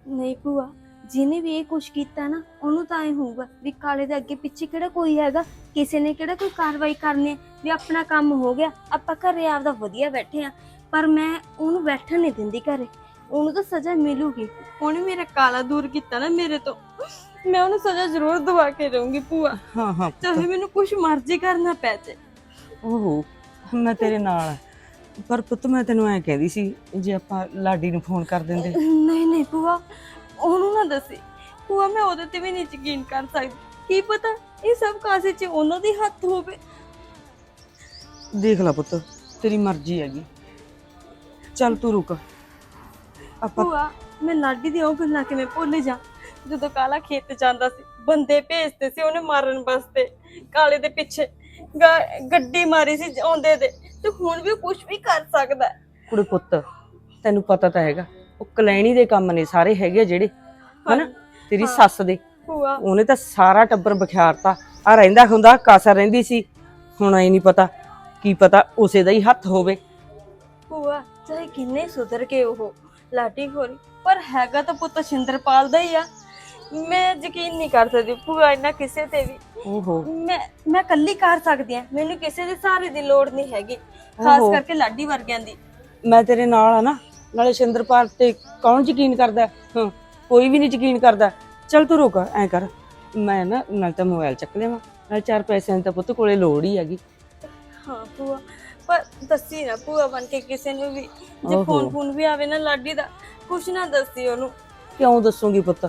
ਨਹੀਂ ਭੂਆ ਜਿਹਨੇ ਵੀ ਇਹ ਕੁਛ ਕੀਤਾ ਨਾ ਉਹਨੂੰ ਤਾਂ ਐ ਹੋਊਗਾ ਵੀ ਕਾਲੇ ਦੇ ਅੱਗੇ ਪਿੱਛੇ ਕਿਹੜਾ ਕੋਈ ਹੈਗਾ ਕਿਸੇ ਨੇ ਕਿਹੜਾ ਕੋਈ ਕਾਰਵਾਈ ਕਰਨੀ ਹੈ ਵੀ ਆਪਣਾ ਕੰਮ ਹੋ ਗਿਆ ਆਪਾਂ ਘਰੇ ਆਪਦਾ ਵਧੀਆ ਬੈਠੇ ਆ ਪਰ ਮੈਂ ਉਹਨੂੰ ਬੈਠਣ ਨਹੀਂ ਦਿੰਦੀ ਘਰੇ ਉਹਨੂੰ ਤਾਂ ਸਜ਼ਾ ਮਿਲੂਗੀ। ਉਹਨੇ ਮੇਰਾ ਕਾਲਾ ਦੂਰ ਕੀਤਾ ਨਾ ਮੇਰੇ ਤੋਂ ਮੈਂ ਉਹਨੂੰ ਸਜ਼ਾ ਜ਼ਰੂਰ ਦਵਾ ਕੇ ਰਹੂੰਗੀ ਭੂਆ। ਹਾਂ ਹਾਂ ਚਾਹੇ ਮੈਨੂੰ ਕੁਛ ਮਰਜ਼ੀ ਕਰਨਾ ਪੈ ਜੇ ਓਹੋ ਮੈਂ ਤੇਰੇ ਨਾਲ ਆਂ। ਪਰ ਪੁੱਤ ਮੈਂ ਤੈਨੂੰ ਐ ਕਹਿੰਦੀ ਸੀ ਜੇ ਆਪਾਂ ਲਾਡੀ ਨੂੰ ਫੋਨ ਕਰ ਦਿੰਦੇ। ਨਹੀਂ ਨਹੀਂ ਭੂਆ ਉਹਨੂੰ ਨਾ ਦੱਸੀ। ਭੂਆ ਮੈਂ ਉਹਦੇ ਤੇ ਵੀ ਨਹੀਂ ਯਕੀਨ ਕਰ ਸਕਦੀ। ਕੀ ਪਤਾ ਇਹ ਸਭ ਕਾਸੇ 'ਚ ਉਹਨਾਂ ਦੀ ਹੱਥ ਹੋਵੇ। ਦੇਖ ਲੈ ਪੁੱਤ ਤੇਰੀ ਮਰਜ਼ੀ ਹੈਗੀ। ਚੱਲ ਤੂੰ ਰੁਕ। ਆਪਾਂ ਭੂਆ ਮੈਂ ਲਾਡੀ ਦੀ ਉਹ ਗੱਲਾਂ ਕਿਵੇਂ ਭੁੱਲ ਜਾ ਜਦੋਂ ਕਾਲਾ ਖੇਤ ਜਾਂਦਾ ਸੀ ਬੰਦੇ ਭੇਜਦੇ ਸੀ ਉਹਨੇ ਮਾਰਨ ਵਾਸਤੇ ਕਾਲੇ ਦੇ ਪਿੱਛੇ। ਗਾ- ਗੱਡੀ ਮਾਰੀ ਸੀ ਆਉਂਦੇ ਦੇ ਤੇ ਹੁਣ ਵੀ ਕੁਝ ਵੀ ਕਰ ਸਕਦਾ। ਹੈ। ਕੁੜੇ ਪੁੱਤ ਤੈਨੂੰ ਪਤਾ ਤਾਂ ਹੈਗਾ ਉਹ ਕਲੈਣੀ ਦੇ ਕੰਮ ਨੇ ਸਾਰੇ ਹੈਗੇ ਆ ਜਿਹੜੇ ਹਨਾ? ਤੇਰੀ। ਸੱਸ ਦੇ। ਭੂਆ। ਉਹਨੇ ਤਾਂ ਸਾਰਾ ਟੱਬਰ ਬਖਿਆਰਤਾ ਆ ਰਹਿੰਦਾ ਹੁੰਦਾ ਕਾਸਾ ਰਹਿੰਦੀ ਸੀ। ਹੁਣ ਐ ਨਹੀਂ ਪਤਾ ਕੀ ਪਤਾ ਉਸੇ ਦਾ ਹੀ ਹੱਥ ਹੋਵੇ। ਭੂਆ ਚਾਹੇ ਕਿੰਨੇ ਸੁਧਰ ਕੇ ਉਹ ਲਾਡੀ ਹੋਰੀ ਪਰ ਹੈਗਾ ਤਾਂ ਪੁੱਤ ਸ਼ਿੰਦਰਪਾਲ ਦਾ ਹੀ ਆ। ਮੈਂ ਯਕੀਨ ਨਹੀਂ ਕਰ ਸਕਦੀ ਭੂਆ ਇੰਨਾ ਕਿਸੇ ਤੇ ਵੀ। ਓਹੋ। ਮੈਂ ਮੈਂ ਇਕੱਲੀ ਕਰ ਸਕਦੀ ਆ ਮੈਨੂੰ ਕਿਸੇ ਦੇ ਸਹਾਰੇ ਦੀ ਲੋੜ ਨਹੀਂ ਹੈਗੀ ਖਾਸ ਓਹੋ। ਕਰਕੇ ਲਾਡੀ ਵਰਗਿਆਂ ਦੀ। ਮੈਂ ਤੇਰੇ ਨਾਲ ਆ ਨਾ ਨਾਲੇ ਸ਼ਿੰਦਰਪਾਲ ਤੇ ਕੌਣ ਯਕੀਨ ਕਰਦਾ? ਹੈ? ਹਾਂ ਕੋਈ ਵੀ ਨਹੀਂ ਯਕੀਨ ਕਰਦਾ। ਚੱਲ ਤੂੰ ਰੁਕ ਐ ਕਰ। ਮੈਂ ਨਾ ਨਾਲ ਤਾਂ ਮੋਬਾਈਲ ਚੱਕ ਲਿਆਵਾਂ ਨਾਲ ਚਾਰ ਪੈਸਿਆਂ ਦੀ ਤਾਂ ਪੁੱਤ ਕੋਲੇ ਲੋੜ ਹੀ ਹੈਗੀ। ਹਾਂ ਭੂਆ। ਪਰ ਦੱਸੀ ਨਾ ਭੂਆ ਬਣ ਕੇ ਕਿਸੇ ਨੂੰ ਵੀ। ਜੇ ਓਹੋ। ਫੋਨ ਫੋਨ ਵੀ ਆਵੇ ਨਾ ਲਾਡੀ ਦਾ ਕੁਛ ਨਾ ਦੱਸੀ ਉਹਨੂੰ। ਕਿਉਂ ਦੱਸੂਗੀ ਪੁੱਤ?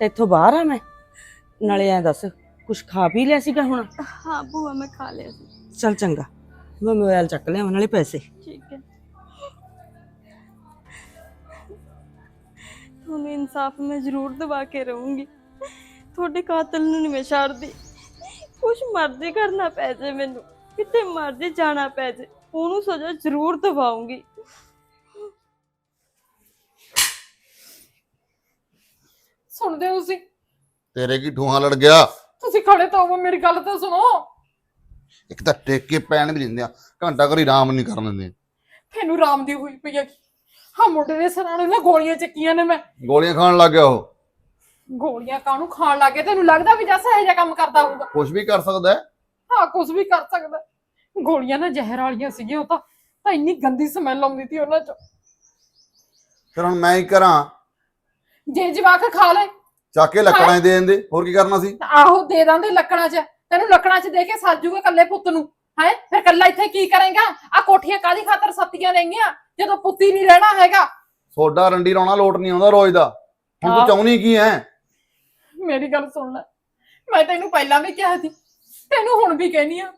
ਤੇ ਇੱਥੋਂ ਬਾਹਰ ਆ ਮੈਂ? ਨਾਲੇ ਐ ਦੱਸ ਕੁਛ ਖਾ ਪੀ ਲਿਆ ਸੀਗਾ ਹੁਣ? ਹਾਂ ਭੂਆ ਮੈਂ ਖਾ ਲਿਆ ਸੀ। ਚੱਲ ਚੰਗਾ ਮੈਂ ਮੋਬਾਈਲ ਚੱਕ ਲਿਆਵਾਂ ਨਾਲੇ ਪੈਸੇ। ਠੀਕ ਹੈ। ਤੁਹਾਨੂੰ ਇਨਸਾਫ ਮੈਂ ਜ਼ਰੂਰ ਦਵਾ ਕੇ ਰਹੂੰਗੀ। ਤੁਹਾਡੇ ਕਾਤਲ ਨੂੰ ਨਹੀਂ ਮੈਂ ਛੱਡਦੀ। ਕੁਛ ਮਰਜ਼ੀ ਕਰਨਾ ਪੈ ਜੇ ਮੈਨੂੰ ਕਿਤੇ ਮਰਜ਼ੀ ਜਾਣਾ ਪੈ ਜੇ ਉਹਨੂੰ ਸਜ਼ਾ ਜ਼ਰੂਰ ਦਵਾਉਂਗੀ। ਸੁਣਦੇ ਹੋ ਤੁਸੀਂ? ਤੇਰੇ ਕੀ ਠੂਹਾਂ ਲੜ ਗਿਆ? ਤੁਸੀਂ ਖੜੇ ਤਾਂ ਹੋ ਮੇਰੀ ਗੱਲ ਤਾਂ ਸੁਣੋ। ਇੱਕ ਤਾਂ ਟੇਕ ਪੈਣ ਵੀ ਦਿੰਦੇ ਆ ਘੰਟਾ ਘਰੀ ਆਰਾਮ ਨਹੀਂ ਕਰਨ ਦਿੰਦੇ। ਤੈਨੂੰ ਰਾਮ ਦੀ ਹੋਈ ਪਈ ਆ ਹਾਂ ਮੁੰਡੇ ਦੇ ਸਰਾਣੇ ਨਾ ਗੋਲੀਆਂ ਚੱਕੀਆਂ ਨੇ ਮੈਂ। ਗੋਲੀਆਂ ਖਾਣ ਲੱਗ ਗਿਆ ਉਹ। ਗੋਲੀਆਂ ਕਾਹਨੂੰ ਖਾਣ ਲੱਗੇ ਤੈਨੂੰ ਲੱਗਦਾ ਵੀ ਜੱਸ ਇਹੋ ਜਿਹਾ ਕੰਮ ਕਰਦਾ ਹੋਊਗਾ? ਕੁਝ ਵੀ ਕਰ ਸਕਦਾ ਹੈ? ਹਾਂ ਕੁਝ ਵੀ ਕਰ ਸਕਦਾ। ਗੋਲੀਆਂ ਨਾ ਜ਼ਹਿਰ ਵਾਲੀਆਂ ਸੀਗੀਆਂ ਉਹ ਤਾਂ ਤਾਂ ਇੰਨੀ ਗੰਦੀ ਸਮੈਲ ਆਉਂਦੀ ਸੀ ਉਹਨਾਂ ਚ। ਫਿਰ ਹੁਣ ਮੈਂ ਹੀ ਕਰਾਂ। ਜੇ ਜਵਾਕ ਖਾ ਲੈ ਚੱਕ ਕੇ ਲੱਕੜਾਂ 'ਚ ਦੇ ਦਿੰਦੇ ਹੋਰ ਕੀ ਕਰਨਾ ਸੀ? ਆਹੋ ਦੇ ਦਾਂਦੇ ਲੱਕੜਾਂ 'ਚ ਤੈਨੂੰ ਲੱਕੜਾਂ 'ਚ ਦੇ ਕੇ ਸਾਜੂਗਾ ਕੱਲੇ ਪੁੱਤ ਨੂੰ ਹੈ? ਫਿਰ ਕੱਲਾ ਇੱਥੇ ਕੀ ਕਰੇਗਾ? ਆ ਕੋਠੀਆਂ ਕਾਦੀ ਖਾਤਰ ਸੱਤੀਆਂ ਲੈਂਗੀਆਂ ਜਦੋਂ ਪੁੱਤੀ ਨਹੀਂ ਰਹਿਣਾ ਹੈਗਾ। ਸੋਡਾ ਰੰਡੀ ਲਾਉਣਾ ਲੋਟ ਨਹੀਂ ਆਉਂਦਾ ਰੋਜ਼ ਦਾ। ਹੁਣ। ਤੂੰ ਚਾਹੁੰਦੀ ਕੀ ਐ? ਮੇਰੀ ਗੱਲ ਸੁਣ ਲੈ। ਮੈਂ ਤੈਨੂੰ ਪਹਿਲਾਂ ਵੀ ਕਿਹਾ ਸੀ ਤੈਨੂੰ ਹੁਣ ਵੀ ਕਹਿਨੀ ਆ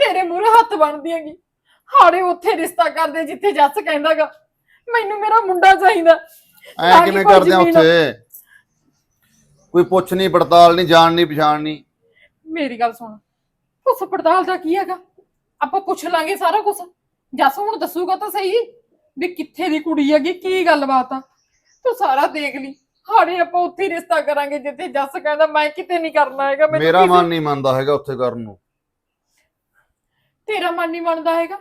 ਤੇਰੇ ਮੂਹਰੇ ਹੱਥ ਬਣਦੀ ਹੈਗੀ। ਹਾੜੇ ਉੱਥੇ ਰਿਸ਼ਤਾ ਕਰਦੇ ਜਿੱਥੇ ਜੱਸ ਕਹਿੰਦਾਗਾ ਮੈਨੂੰ ਮੇਰਾ ਮੁੰਡਾ ਚਾਹੀਦਾ। ਐ ਕਿਵੇਂ ਕਰਦੇ ਆ ਉੱਥੇ? ਕੋਈ ਪੁੱਛ ਨਹੀਂ ਪੜਤਾਲ ਨਹੀਂ ਜਾਣ ਨਹੀਂ ਪਛਾਣ ਨਹੀਂ ਮੇਰੀ ਗੱਲ ਸੁਣ। ਉਸ ਪੜਤਾਲ ਦਾ ਕੀ ਹੈਗਾ? ਆਪਾਂ ਪੁੱਛ ਲਾਂਗੇ ਸਾਰਾ ਕੁਝ ਜੱਸ ਹੁਣ ਦੱਸੂਗਾ ਤਾਂ ਸਹੀ ਵੀ ਕਿੱਥੇ ਦੀ ਕੁੜੀ ਹੈਗੀ ਕੀ ਗੱਲਬਾਤ ਆ। ਤੂੰ ਸਾਰਾ ਦੇਖ ਲਈ। ਹਾੜੇ ਆਪਾਂ ਉੱਥੇ ਹੀ ਰਿਸ਼ਤਾ ਕਰਾਂਗੇ ਜਿੱਥੇ ਜੱਸ ਕਹਿੰਦਾ ਮੈਂ ਕਿਤੇ ਨਹੀਂ ਕਰਨਾ ਹੈਗਾ ਮੇਰਾ ਮਨ ਨਹੀਂ ਮੰਨਦਾ ਹੈਗਾ ਉੱਥੇ ਕਰਨ ਨੂੰ। ਤੇਰਾ ਮਨ ਨਹੀਂ ਮੰਨਦਾ ਹੈਗਾ।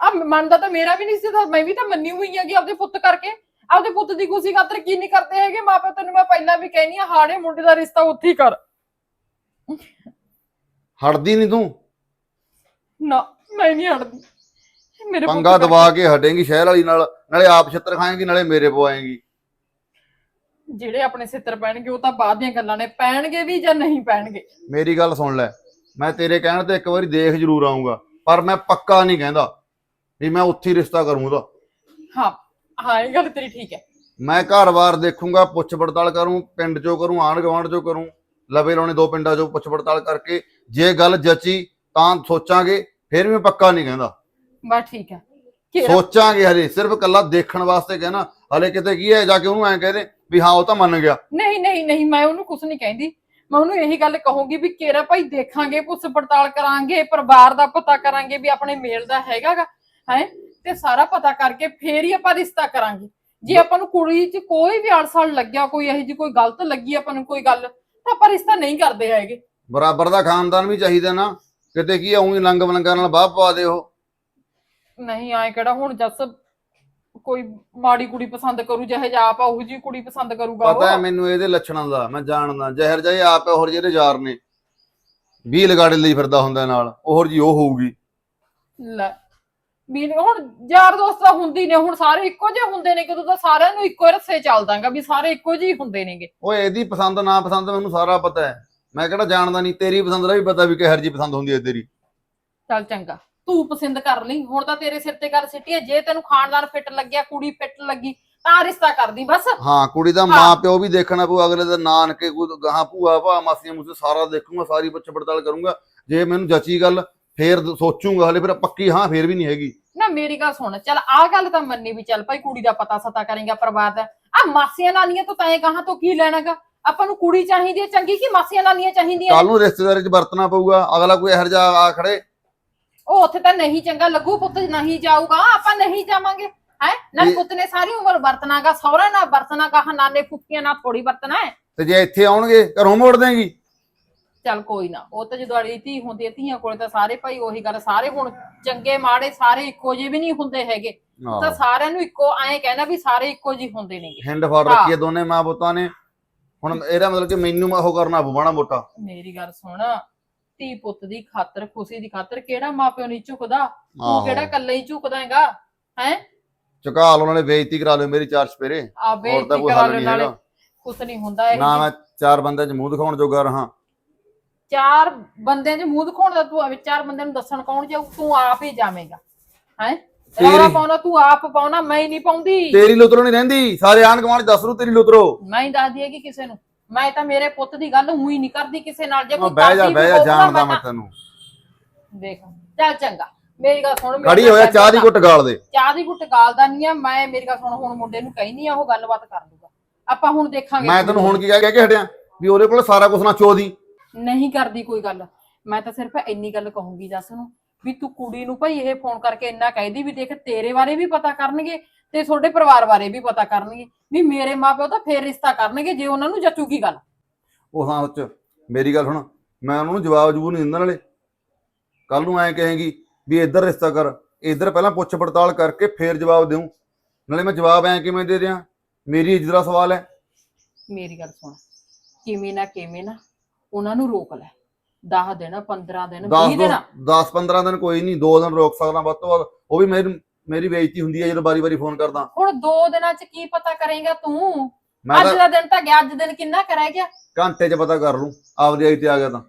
ਆ ਮੰਨਦਾ ਤਾਂ ਮੇਰਾ ਵੀ ਨਹੀਂ ਸੀ ਤਾਂ ਮੈਂ ਵੀ ਤਾਂ ਮੰਨੀ ਹੋਈ ਹੈਗੀ ਆਪਦੇ ਪੁੱਤ ਕਰਕੇ। ਆਪਦੇ ਪੁੱਤ ਦੀ ਖੁਸ਼ੀ ਖਾਤਰ ਕੀ ਨਹੀਂ ਕਰਦੇ ਹੈਗੇ? ਮਾਪੇ ਤੈਨੂੰ ਮੈਂ ਪਹਿਲਾਂ ਵੀ ਕਹਿਨੀ ਆ ਹਾੜੇ ਮੁੰਡੇ ਦਾ ਰਿਸ਼ਤਾ ਉੱਥੇ ਹੀ ਕਰ। ਹਟਦੀ ਨਹੀਂ ਤੂੰ? ਨਾ ਮੈਂ ਨਹੀਂ ਹਟਦੀ। ਮੇਰੇ ਪੁੱਤ ਪੰਗਾ ਦਬਾ ਕੇ ਹਟੇਂਗੀ ਸ਼ਹਿਰ ਵਾਲੀ ਨਾਲ ਨਾਲੇ ਆਪ ਛਿੱਤਰ ਖਾਏਂਗੀ ਨਾਲੇ ਮੇਰੇ ਪਵਾਏਂਗੀ ਜਿਹੜੇ ਆਪਣੇ ਸਿੱਤਰ ਪੈਣਗੇ ਉਹ ਤਾਂ ਬਾਅਦ ਦੀਆਂ ਗੱਲਾਂ ਨੇ ਪੈਣਗੇ ਵੀ ਜਾਂ ਨਹੀਂ ਪੈਣਗੇ? ਮੇਰੀ ਗੱਲ ਸੁਣ ਲੈ ਮੈਂ ਤੇਰੇ ਕਹਿਣ ਤੇ ਇੱਕ ਵਾਰੀ ਦੇਖ ਜ਼ਰੂਰ ਆਉਂਗਾ ਪਰ ਮੈਂ ਪੱਕਾ ਨਹੀਂ ਕਹਿੰਦਾ ਵੀ ਮੈਂ ਉੱਥੇ ਹੀ ਰਿਸ਼ਤਾ ਕਰੂੰ ਉਹਦਾ ਹਾਂ ਹਾਂ ਇਹ ਗੱਲ ਤੇਰੀ ਠੀਕ ਹੈ। ਮੈਂ ਘਰ-ਬਾਰ ਦੇਖੂੰਗਾ ਪੁੱਛ ਪੜਤਾਲ ਕਰੂੰ ਪਿੰਡ ਚੋਂ ਕਰੂੰ ਆਂਢ ਗੁਆਂਢ ਚੋਂ ਕਰੂੰ ਲਵੇ ਲਾਉਣੇ ਦੋ ਪਿੰਡਾਂ ਚੋਂ ਪੁੱਛ ਪੜਤਾਲ ਕਰਕੇ ਜੇ ਗੱਲ ਜਚੀ ਤਾਂ ਸੋਚਾਂਗੇ ਫਿਰ ਵੀ ਪੱਕਾ ਨਹੀਂ ਕਹਿੰਦਾ। ਬਸ ਠੀਕ ਹੈ। ਸੋਚਾਂਗੇ ਹਲੇ ਸਿਰਫ ਕੱਲਾ ਦੇਖਣ ਵਾਸਤੇ ਕਹਿਣਾ ਹਲੇ ਕਿਤੇ ਕੀ ਹੈ ਜਾ ਕੇ ਉਹਨੂੰ ਐਂ ਕਹਦੇ ਵੀ ਹਾਂ ਉਹ ਤਾਂ ਮੰਨ ਗਿਆ। ਨਹੀਂ ਨਹੀਂ ਨਹੀਂ ਮੈਂ ਉਹਨੂੰ ਕੁਝ ਨਹੀਂ ਕਹਿੰਦੀ। ਮੈਂ ਉਹਨੂੰ ਇਹੀ ਗੱਲ ਕਹੂੰਗੀ ਵੀ ਕੇਰਾ ਭਾਈ ਦੇਖਾਂਗੇ ਪੁੱਛ ਪੜਤਾਲ ਕਰਾਂਗੇ ਪਰਿਵਾਰ ਦਾ ਪਤਾ ਕਰਾਂਗੇ ਵੀ ਆਪਣੇ ਮੇਲ ਦਾ ਹੈਗਾਗਾ ਹੈ? ਤੇ ਸਾਰਾ ਪਤਾ ਕਰਕੇ ਫੇਰ ਹੀ ਆਪਾਂ ਰਿਸ਼ਤਾ ਕਰਾਂਗੇ। ਜੇ ਆਪਾਂ ਨੂੰ ਕੁੜੀ 'ਚ ਕੋਈ ਵੀ ਅੜਸਲ ਲੱਗਿਆ ਕੋਈ ਇਹੋ ਜਿਹੀ ਕੋਈ ਗਲਤ ਲੱਗੀ ਆਪਾਂ ਨੂੰ ਕੋਈ ਗੱਲ ਤਾਂ ਆਪਾਂ ਰਿਸ਼ਤਾ ਨਹੀਂ ਕਰਦੇ ਹੈਗੇ। ਬਰਾਬਰ ਦਾ ਖਾਨਦਾਨ ਵੀ ਚਾਹੀਦਾ ਨਾ। ਕਿਤੇ ਕੀ ਆਉਂਗੀ ਲੰਗ ਬਲੰਗਾ ਨਾਲ ਬਾਹ ਪਵਾ ਦੇ ਉਹ ਨਹੀਂ ਆਏ ਕਿਹੜਾ ਹੁਣ ਜੱਸ ਕੋਈ ਮਾੜੀ ਕੁੜੀ ਪਸੰਦ ਕਰੂ ਜਿਹੇ ਜਾ ਆਪ ਉਹੋ ਜੀ ਕੁੜੀ ਪਸੰਦ ਕਰੂਗਾ। ਪਤਾ ਹੈ ਉਹ ਮੈਨੂੰ ਇਹਦੇ ਲੱਛਣਾਂ ਦਾ ਮੈਂ ਜਾਣਦਾ। ਜ਼ਹਿਰ ਜਾਈ ਆਪ ਹੋਰ ਜਿਹਦੇ ਯਾਰ ਨੇ। 20 ਲਗਾੜੇ ਲਈ ਫਿਰਦਾ ਹੁੰਦਾ ਨਾਲ ਉਹਰ ਜੀ ਉਹ ਹੋਊਗੀ। ਲੈ ਵੀ ਹੁਣ ਯਾਰ ਦੋਸਤ ਤਾਂ ਹੁੰਦੀ ਨੇ ਹੁਣ ਸਾਰੇ ਇੱਕੋ ਜਿਹੇ ਹੁੰਦੇ ਨੇ ਕਿਦੋਂ ਤਾਂ ਸਾਰਿਆਂ ਨੂੰ ਇੱਕੋ ਰਸੇ ਚੱਲਦਾਗਾ ਵੀ ਸਾਰੇ ਇੱਕੋ ਜਿਹੇ ਹੀ ਹੁੰਦੇ ਨੇਗੇ। ਓਏ ਇਹਦੀ ਪਸੰਦ ਨਾ ਪਸੰਦ ਮੈਨੂੰ ਸਾਰਾ ਪਤਾ ਹੈ। ਮੈਂ ਕਿਹੜਾ ਜਾਣਦਾ ਨਹੀਂ ਤੇਰੀ ਪਸੰਦ ਦਾ ਵੀ ਪਤਾ ਵੀ ਕਿਹੋ ਜੀ ਪਸੰਦ ਹੁੰਦੀ ਹੈ ਤੇਰੀ। ਚੱਲ ਚੰਗਾ ਤੂੰ ਪਸੰਦ ਕਰ ਲਈ ਹੁਣ ਤਾਂ ਤੇਰੇ ਸਿਰ ਤੇ ਗੱਲ ਸਿੱਟੀ ਹੈ ਜੇ ਤੈਨੂੰ ਖਾਨਦਾਨ ਫਿੱਟ ਲੱਗਿਆ ਕੁੜੀ ਫਿੱਟ ਲੱਗੀ ਤਾਂ ਰਿਸ਼ਤਾ ਕਰਦੀ ਬਸ। ਹਾਂ ਕੁੜੀ ਦਾ ਮਾਂ ਪਿਓ ਵੀ ਦੇਖਣਾ ਪਊ ਅਗਲੇ ਦਾ ਨਾਨਕੇ ਕੋਈ ਗਾਹਾਂ ਭੂਆ ਭਾ ਮਾਸੀਆਂ ਮੂਸੇ ਸਾਰਾ ਦੇਖੂੰਗਾ ਸਾਰੀ ਪੁੱਛ ਪੜਤਾਲ ਕਰੂੰਗਾ। ਜੇ ਮੈਨੂੰ ਜਚੀ ਗੱਲ ਫੇਰ ਸੋਚੂੰਗਾ ਹਲੇ ਫਿਰ ਪੱਕੀ ਹਾਂ ਫੇਰ ਵੀ ਨਹੀਂ ਹੈਗੀ। ਨਾ ਮੇਰੀ ਗੱਲ ਸੁਣ ਚੱਲ ਆਹ ਗੱਲ ਤਾਂ ਮੰਨੀ ਵੀ ਚੱਲ ਭਾਈ ਕੁੜੀ ਦਾ ਪਤਾ ਸਤਾ ਕਰੇਗਾ ਪਰਿਵਾਰ ਦਾ। ਆ ਮਾਸੀਆਂ ਨਾਨੀਆਂ ਤੋਂ ਤੈਂ ਕਹਾਂ ਤੋਂ ਕੀ ਲੈਣਾਗਾ? ਆਪਾਂ ਨੂੰ ਕੁੜੀ ਚਾਹੀਦੀ ਹੈ ਚੰਗੀ ਕਿ ਮਾਸੀਆਂ ਨਾਨੀਆਂ ਚਾਹੀਦੀਆਂ ਕੱਲ ਨੇ? ਰਿਸ਼ਤੇਦਾਰੀ 'ਚ ਵਰਤਣਾ ਪਊਗਾ ਅਗਲਾ ਕੋਈ ਇਹੋ ਜਿਹਾ ਆ ਖੜੇ। ਉਹ ਉੱਥੇ ਤਾਂ ਨਹੀਂ ਚੰਗਾ ਲੱਗੂ ਪੁੱਤ ਨਹੀਂ ਜਾਊਗਾ ਆਪਾਂ ਨਹੀਂ ਜਾਵਾਂਗੇ। ਹੈ? ਨਾ ਪੁੱਤ ਨੇ ਸਾਰੀ ਉਮਰ ਵਰਤਨਾਗਾ ਸਹੁਰਾ ਨਾਲ ਵਰਤਣਾ ਕਹਾ ਨਾਨੇ ਫੁੱਫੀਆਂ ਨਾਲ ਥੋੜੀ ਵਰਤਣਾ ਹੈ। ਤੇ ਜੇ ਇੱਥੇ ਆਉਣਗੇ ਘਰੋਂ ਮੋੜ ਦੇਂਗੀ। ਚੱਲ ਕੋਈ ਨਾ ਉਹ ਤਾਂ ਜਦੋਂ ਅੜੀ ਧੀ ਹੁੰਦੀ ਹੈ ਧੀਆਂ ਕੋਲੇ ਤਾਂ ਸਾਰੇ ਭਾਈ ਉਹੀ ਗੱਲ ਸਾਰੇ ਹੁਣ ਚੰਗੇ ਮਾੜੇ ਸਾਰੇ ਇੱਕੋ ਜਿਹੇ ਵੀ ਨਹੀਂ ਹੁੰਦੇ ਹੈਗੇ। ਤਾਂ ਸਾਰਿਆਂ ਨੂੰ ਇੱਕੋ ਐਂ ਕਹਿੰਦਾ ਵੀ ਸਾਰੇ ਇੱਕੋ ਜਿਹੇ ਹੁੰਦੇ ਨੇਗੇ। ਹਿੰਡ ਫਾੜ ਹਾਂ। ਰੱਖੀ ਹੈ ਦੋਨੇ ਮਾਂ ਪੁੱਤਾਂ ਨੇ। ਹੁਣ ਇਹਦਾ ਮਤਲਬ ਕਿ ਮੈਨੂੰ ਉਹ ਕਰਨਾ ਪਊ ਮਾੜਾ ਮੋਟਾ। ਮੇਰੀ ਗੱਲ ਸੁਣ ਧੀ ਪੁੱਤ ਦੀ ਖਾਤਰ ਖੁਸ਼ੀ ਦੀ ਖਾਤਰ ਕਿਹੜਾ ਮਾਪਿਓ ਨਹੀਂ ਝੁਕਦਾ? ਤੂੰ ਆਹੋ। ਕਿਹੜਾ ਇਕੱਲੇ ਹੀ ਝੁਕਦਾ ਹੈਗਾ ਹੈ? ਚੁਕਾ ਲਓ ਨਾਲੇ ਬੇਇੱਜ਼ਤੀ ਕਰਾ ਲਿਓ ਮੇਰੀ ਚਾਰ ਸਪੇਰੇ ਆ ਹੋਰ ਤਾਂ ਬੇਇੱਜ਼ਤੀ ਕੋਈ ਕਰਾ ਹੱਲ ਲੈਣ ਨਹੀਂ ਹੈਗਾ। ਕੁਛ ਨਹੀਂ ਹੁੰਦਾ ਇਹ। ਨਾ ਮੈਂ ਚਾਰ ਬੰਦਿਆਂ 'ਚ ਮੂੰਹ ਦਿਖਾਉਣ ਜੋਗਾ ਰਹਾ। ਚਾਰ ਬੰਦਿਆਂ 'ਚ ਮੂੰਹ ਦਿਖਾਉਣ ਦਾ ਤੂੰ ਚਾਰ ਬੰਦਿਆਂ ਨੂੰ ਦੱਸਣ ਕੌਣ ਜਾਊ ਤੂੰ ਆਪ ਹੀ ਜਾਵੇਂਗਾ ਹੈ? ਰੌਲਾ ਪਾਉਣਾ ਤੂੰ ਆਪ ਪਾਉਣਾ ਮੈਂ ਹੀ ਨਹੀਂ ਪਾਉਂਦੀ। ਤੇਰੀ ਲੁਤਰੋ ਨਹੀਂ ਰਹਿੰਦੀ ਸਾਰੇ ਆਣ ਗਵਾਂਢ ਦੱਸ ਰੂ ਤੇਰੀ ਲੁਤਰੋ। ਮੈਂ ਹੀ ਦੱਸਦੀ ਹੈਗੀ ਕਿਸੇ ਨੂੰ ਮੈਂ ਤਾਂ ਮੇਰੇ ਪੁੱਤ ਦੀ ਗੱਲ ਉਹੀ ਨਹੀਂ ਕਰਦੀ ਕਿਸੇ ਨਾਲ ਜੇ ਕੋਈ ਬਹਿ ਜਾ ਬਹਿ ਜਾ ਜਾਣਦਾ ਮੈਂ ਤੈਨੂੰ। ਦੇਖ ਚੱਲ ਚੰਗਾ ਮੇਰੀ ਗੱਲ ਸੁਣ ਖੜੀ ਹੋਇਆ ਚਾਹ ਦੀ। ਘੁੱਟ ਗਾਲ ਦੇ। ਚਾਹ ਦੀ ਘੁੱਟ ਗਾਲਦਾ ਨਹੀਂ ਆ ਮੈਂ ਮੇਰੀ ਗੱਲ ਸੁਣ ਹੁਣ ਮੁੰਡੇ ਨੂੰ ਕਹਿਨੀ ਆ ਉਹ ਗੱਲਬਾਤ ਕਰ ਲੂਗਾ ਆਪਾਂ ਹੁਣ ਦੇਖਾਂਗੇ। ਮੈਂ ਤੈਨੂੰ ਹੁਣ ਕੀ ਕਹਿ ਕੇ ਹਟਿਆ ਵੀ ਉਹਦੇ ਕੋਲ ਸਾਰਾ ਕੁਝ ਨਾ ਚੋਦੀ। ਨਹੀਂ ਕਰਦੀ ਕੋਈ ਗੱਲ। ਮੈਂ ਤਾਂ ਸਿਰਫ ਇੰਨੀ ਗੱਲ ਕਹੂੰਗੀ ਜੱਸ ਨੂੰ ਵੀ ਤੂੰ ਕੁੜੀ ਨੂੰ ਭਾਈ ਇਹ ਫੋਨ ਕਰਕੇ ਇੰਨਾ ਕਹਿਦੀ ਵੀ ਦੇਖ ਤੇਰੇ ਬਾਰੇ ਵੀ ਪਤਾ ਕਰਨਗੇ ਤੇ ਤੁਹਾਡੇ ਪਰਿਵਾਰ ਬਾਰੇ ਵੀ ਪਤਾ ਕਰਨਗੇ। ਵੀ ਮੇਰੇ ਮਾਪਿਓ ਤਾਂ ਫੇਰ ਰਿਸ਼ਤਾ ਕਰਨਗੇ ਜੇ ਉਹਨਾਂ ਨੂੰ ਜੱਚੂਗੀ ਗੱਲ। ਉਹ ਹਾਂ ਉੱਚ ਮੇਰੀ ਗੱਲ ਸੁਣ ਮੈਂ ਉਹਨਾਂ ਨੂੰ ਜਵਾਬ ਜੂਬ ਨਹੀਂ ਦਿੰਦਾ ਨਾਲੇ। ਕੱਲ ਨੂੰ ਐਂ ਕਹੇਗੀ ਵੀ ਇੱਧਰ ਰਿਸ਼ਤਾ ਕਰ ਇੱਧਰ ਪਹਿਲਾਂ ਪੁੱਛ ਪੜਤਾਲ ਕਰਕੇ ਫੇਰ ਜਵਾਬ ਦੇਉ ਨਾਲੇ ਮੈਂ ਜਵਾਬ ਐਂ ਕਿਵੇਂ ਦੇ ਦਿਆਂ? ਮੇਰੀ ਇੱਜ਼ਤ ਦਾ ਸਵਾਲ ਹੈ ਮੇਰੀ ਗੱਲ ਸੁਣ ਕਿਵੇਂ ਨਾ ਕਿਵੇਂ ਨਾ ਉਹਨਾਂ ਨੂੰ ਰੋਕ ਲੈ। 10 ਦਿਨ 15 ਦਿਨ 10 20 ਦਿਨ। 10 15 ਦਿਨ ਕੋਈ ਨਹੀਂ 2 ਦਿਨ ਰੋਕ ਸਕਦਾ ਵੱਧ ਤੋਂ ਵੱਧ। ਉਹ ਵੀ ਮੇਰੀ ਮੇਰੀ ਬੇਇੱਜ਼ਤੀ ਹੁੰਦੀ ਹੈ ਜਦੋਂ ਵਾਰੀ-ਵਾਰੀ ਫੋਨ ਕਰਦਾ। ਹੁਣ 2 ਦਿਨਾਂ ਚ ਕੀ ਪਤਾ ਕਰੇਗਾ ਤੂੰ? ਮੈਂ ਅੱਜ ਦਾ ਦਿਨ ਤਾਂ ਗਿਆ ਅੱਜ ਦਿਨ ਕਿੰਨਾ ਕਰਿਆ ਗਿਆ? ਘੰਟੇ 'ਚ ਪਤਾ ਕਰ ਲੂੰ ਆਪਦੀ ਆਈ ਤੇ ਆ ਗਿਆ ਤਾਂ।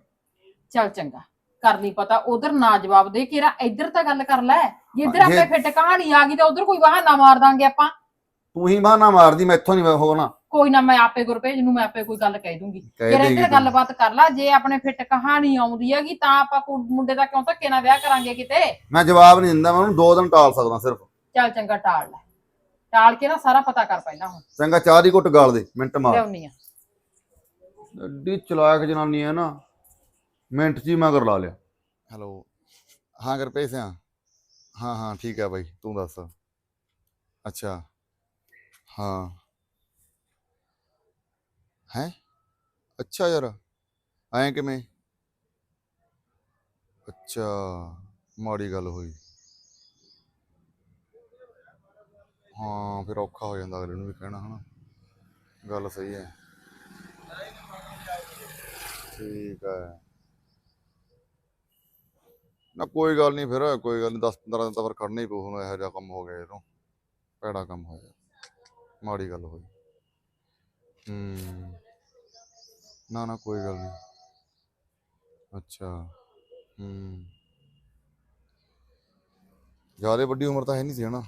ਚੱਲ ਚੰਗਾ ਕਰ ਲਈ ਪਤਾ। ਉਧਰ ਨਾ ਜਵਾਬ ਦੇ ਕਿਰਾ ਇੱਧਰ ਤਾਂ ਗੱਲ ਕਰ ਲੈ। ਜੇ ਇੱਧਰ ਆਪੇ ਫਿੱਟ ਕਹਾਣੀ ਆ ਗਈ ਤਾਂ ਉਧਰ ਕੋਈ ਬਹਾਨਾ ਮਾਰ ਦਾਂਗੇ ਆਪਾਂ। ਤੂੰ ਹੀ ਬਹਾਨਾ ਮਾਰਦੀ ਮੈਥੋਂ ਨਹੀਂ ਹੋਣਾ ਕੋਈ ਨਾ ਮੈਂ ਆਪੇ ਗੁਰਪੇਜ ਨੂੰ ਮੈਂ ਆਪੇ ਕੋਈ ਗੱਲ ਕਹਿ ਦੂੰਗੀ। ਕਹਿ ਫਿਰ ਦੇਗੀ ਇੱਧਰ ਤੂੰ। ਗੱਲਬਾਤ ਕਰ ਲੈ ਜੇ ਆਪਣੇ ਫਿੱਟ ਕਹਾਣੀ ਆਉਂਦੀ ਹੈਗੀ ਤਾਂ ਆਪਾਂ ਕੁ- ਮੁੰਡੇ ਦਾ ਕਿਉਂ ਧੱਕੇ ਨਾਲ ਵਿਆਹ ਕਰਾਂਗੇ ਕਿਤੇ? ਮੈਂ ਜਵਾਬ ਨਹੀਂ ਦਿੰਦਾ ਮੈਂ ਉਹਨੂੰ 2 ਦਿਨ ਟਾਲ ਸਕਦਾ ਸਿਰਫ। ਚੱਲ ਚੰਗਾ ਟਾਲ ਲੈ। ਟਾਲ ਕੇ ਨਾ ਸਾਰਾ ਪਤਾ ਕਰ ਪਹਿਲਾਂ ਹੁਣ। ਚੰਗਾ ਚਾਹ ਦੀ ਘੁੱਟ ਗਾਲ ਦੇ ਮਿੰਟ ਮਾਰ। ਲਿਆਉਣੀ ਆ। ਐਡੀ ਚਲਾਕ ਜਨਾਨੀ ਹੈ ਨਾ ਮਿੰਟ 'ਚ ਹੀ ਮਗਰ ਲਾ ਲਿਆ। ਹੈਲੋ। ਹਾਂ ਗੁਰਪ੍ਰੀਤ ਸਿੰਘ। ਹਾਂ ਹਾਂ ਠੀਕ ਹੈ ਬਾਈ ਤੂੰ ਦੱਸ। ਅੱਛਾ। ਹਾਂ। ਹੈ? ਅੱਛਾ ਯਾਰ, ਐਂ ਕਿਵੇਂ? ਅੱਛਾ, ਮਾੜੀ ਗੱਲ ਹੋਈ। ਹਾਂ, ਫਿਰ ਔਖਾ ਹੋ ਜਾਂਦਾ ਅਗਲੇ ਨੂੰ ਵੀ ਕਹਿਣਾ, ਹਨਾ? ਗੱਲ ਸਹੀ ਹੈ। ਠੀਕ ਹੈ। ਨਾ, ਕੋਈ ਗੱਲ ਨਹੀਂ ਫਿਰ, ਕੋਈ ਗੱਲ ਨਹੀਂ 10 15 ਦਿਨ ਤਾਂ ਫਿਰ ਖੜਨਾ ਹੀ ਪਊ, ਹੁਣ ਇਹੋ ਜਿਹਾ ਕੰਮ ਹੋ ਗਿਆ ਇਹਨੂੰ। ਭੈੜਾ ਕੰਮ ਹੋਇਆ। ਮਾੜੀ ਗੱਲ ਹੋਈ। ਹੂੰ। ਨਾ ਨਾ, ਕੋਈ ਗੱਲ ਨਹੀਂ। ਅੱਛਾ, ਹੂੰ। ਜ਼ਿਆਦਾ ਵੱਡੀ ਉਮਰ ਤਾਂ ਹੈ ਨਹੀਂ ਸੀ, ਹਨਾ?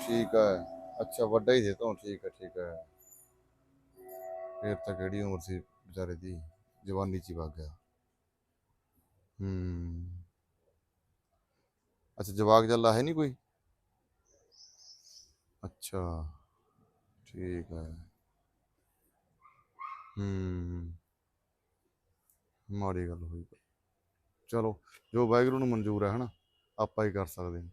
ਠੀਕ ਹੈ ਅੱਛਾ, ਵੱਡਾ ਹੀ ਸੀ ਤਾਂ ਠੀਕ ਹੈ ਠੀਕ ਹੈ ਫਿਰ ਤਾਂ ਕਿਹੜੀ ਉਮਰ ਸੀ ਵਿਚਾਰੇ ਦੀ? ਜਵਾਨੀ ਚ ਹੀ ਵਗ ਗਿਆ। ਹੂੰ। ਅੱਛਾ, ਜਵਾਕ ਜੱਲਾ ਹੈ ਨਹੀਂ ਕੋਈ? ਅੱਛਾ। ਠੀਕ ਹੈ ਹੂੰ। ਮਾੜੀ ਗੱਲ ਹੋਈ। ਚਲੋ, ਜੋ ਵਾਹਿਗੁਰੂ ਨੂੰ ਮਨਜ਼ੂਰ ਹੈ ਹਨਾ, ਆਪਾਂ ਹੀ ਕਰ ਸਕਦੇ ਹਾਂ।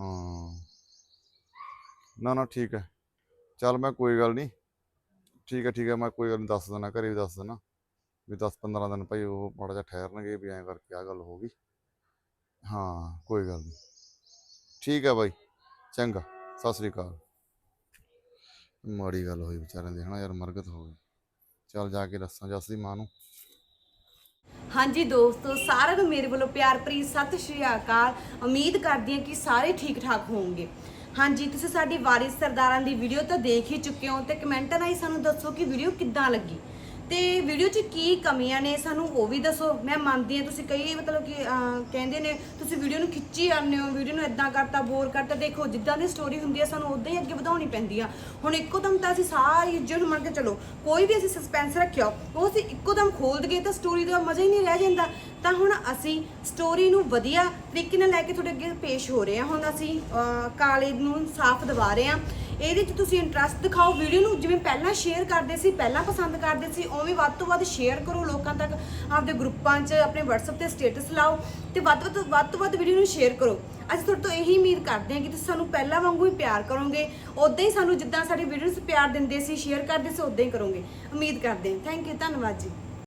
ਹਾਂ। ਨਾ ਨਾ, ਠੀਕ ਹੈ। ਚੱਲ ਮੈਂ ਕੋਈ ਗੱਲ ਨਹੀਂ। ਠੀਕ ਹੈ ਠੀਕ ਹੈ, ਮੈਂ ਕੋਈ ਗੱਲ ਨਹੀਂ, ਦੱਸ ਦਿੰਦਾ, ਘਰੇ ਵੀ ਦੱਸ ਦਿੰਦਾ। ਵੀ 10 15 ਦਿਨ ਭਾਈ ਉਹ ਮਾੜਾ ਜਿਹਾ ਠਹਿਰਨਗੇ ਵੀ ਐਂ ਕਰਕੇ ਆ ਗੱਲ ਹੋ ਗਈ। ਹਾਂ, ਕੋਈ ਗੱਲ ਨਹੀਂ। ਠੀਕ ਹੈ ਬਾਈ। ਚੰਗਾ। ਸਤਿ ਸ੍ਰੀ ਅਕਾਲ। ਮਾੜੀ ਗੱਲ ਹੋਈ ਵਿਚਾਰਿਆਂ ਦੀ, ਹਨਾ ਯਾਰ, ਮਰਗਤ ਹੋ ਗਈ। ਚੱਲ ਜਾ ਕੇ ਦੱਸਾਂ ਜੱਸ ਦੀ ਮਾਂ ਨੂੰ। ਹਾਂਜੀ ਦੋਸਤੋ, ਸਾਰਿਆਂ ਨੂੰ ਮੇਰੇ ਵੱਲੋਂ ਪਿਆਰ ਭਰੀ ਸਤਿ ਸ਼੍ਰੀ ਅਕਾਲ। ਉਮੀਦ ਕਰਦੀ ਹਾਂ ਕਿ ਸਾਰੇ ਠੀਕ ਠਾਕ ਹੋਵੋਗੇ ਹਾਂਜੀ, ਤੁਸੀਂ ਸਾਡੀ ਵਾਰਿਸ ਸਰਦਾਰਾਂ ਦੀ ਵੀਡੀਓ ਤਾਂ ਦੇਖ ਹੀ ਚੁੱਕੇ ਹੋ ਤੇ ਕਮੈਂਟਾਂ ਰਾਹੀਂ ਸਾਨੂੰ ਦੱਸੋ ਕਿ ਵੀਡੀਓ ਕਿੱਦਾਂ ਲੱਗੀ। ਤੇ ਵੀਡੀਓ 'ਚ ਕੀ ਕਮੀਆਂ ਨੇ ਸਾਨੂੰ ਉਹ ਵੀ ਦੱਸੋ। ਮੈਂ ਮੰਨਦੀ ਹਾਂ ਤੁਸੀਂ ਕਈ ਮਤਲਬ ਕਿ ਅਹ, ਕਹਿੰਦੇ ਨੇ ਤੁਸੀਂ ਵੀਡੀਓ ਨੂੰ ਖਿੱਚੀ ਜਾਂਦੇ ਹੋ ਵੀਡੀਓ ਨੂੰ ਇਦਾਂ ਕਰਤਾ ਬੋਰ ਕਰਤਾ ਦੇਖੋ ਜਿੱਦਾਂ ਦੀ ਸਟੋਰੀ ਹੁੰਦੀ ਹੈ ਸਾਨੂੰ ਉਦਾਂ ਹੀ ਅੱਗੇ ਵਧਾਉਣੀ ਪੈਂਦੀ ਆ। ਹੁਣ ਇੱਕੋ ਦਮ ਤਾਂ ਅਸੀਂ ਸਾਰੀ ਜਿਹਨੂੰ ਮੰਨ ਕੇ ਚਲੋ ਕੋਈ ਵੀ ਅਸੀਂ ਸਸਪੈਂਸ ਰੱਖਿਆ ਉਹ ਅਸੀਂ ਇੱਕੋ ਦਮ ਖੋਲ ਦਈਏ ਤਾਂ ਸਟੋਰੀ ਦਾ ਮਜ਼ਾ ਹੀ ਨਹੀਂ ਰਹਿ ਜਾਂਦਾ। ਤਾਂ ਹੁਣ ਅਸੀਂ ਸਟੋਰੀ ਨੂੰ ਵਧੀਆ ਤਰੀਕੇ ਨਾਲ ਲੈ ਕੇ ਤੁਹਾਡੇ ਅੱਗੇ ਪੇਸ਼ ਹੋ ਰਹੇ ਹਾਂ। ਹੁਣ ਅਸੀਂ ਅਹ, ਕਾਲੇ ਨੂੰ ਸਾਫ਼ ਦਿਵਾ ਰਹੇ ਹਾਂ। ਇਹਦੇ 'ਚ ਤੁਸੀਂ ਇੰਟਰਸਟ ਦਿਖਾਓ ਵੀਡੀਓ ਨੂੰ ਜਿਵੇਂ ਪਹਿਲਾਂ ਸ਼ੇਅਰ ਕਰਦੇ ਸੀ, ਪਹਿਲਾਂ ਪਸੰਦ ਕਰਦੇ ਸੀ, ਉਵੇਂ ਵੱਧ ਤੋਂ ਵੱਧ ਸ਼ੇਅਰ ਕਰੋ ਲੋਕਾਂ ਤੱਕ, ਆਪਦੇ ਗਰੁੱਪਾਂ 'ਚ, ਆਪਣੇ WhatsApp ਤੇ ਸਟੇਟਸ ਲਾਓ ਤੇ ਵੱਧ ਤੋਂ ਵੱਧ ਤੋਂ ਵੱਧ ਵੀਡੀਓ ਨੂੰ ਸ਼ੇਅਰ ਕਰੋ। ਅਸੀਂ ਤੁਹਾਡੇ ਤੋਂ ਇਹੀ ਉਮੀਦ ਕਰਦੇ ਹਾਂ ਕਿ ਤੁਸੀਂ ਸਾਨੂੰ ਪਹਿਲਾਂ ਵਾਂਗੂ ਹੀ ਪਿਆਰ ਕਰੋਗੇ ਉਦਾਂ ਹੀ ਸਾਨੂੰ ਜਿੱਦਾਂ ਸਾਡੀ ਵੀਡੀਓਜ਼ ਪਿਆਰ ਦਿੰਦੇ ਸੀ ਸ਼ੇਅਰ ਕਰਦੇ ਸੀ ਉਦਾਂ ਹੀ ਕਰੋਗੇ। ਉਮੀਦ ਕਰਦੇ ਹਾਂ। ਥੈਂਕ ਯੂ ਧੰਨਵਾਦ ਜੀ।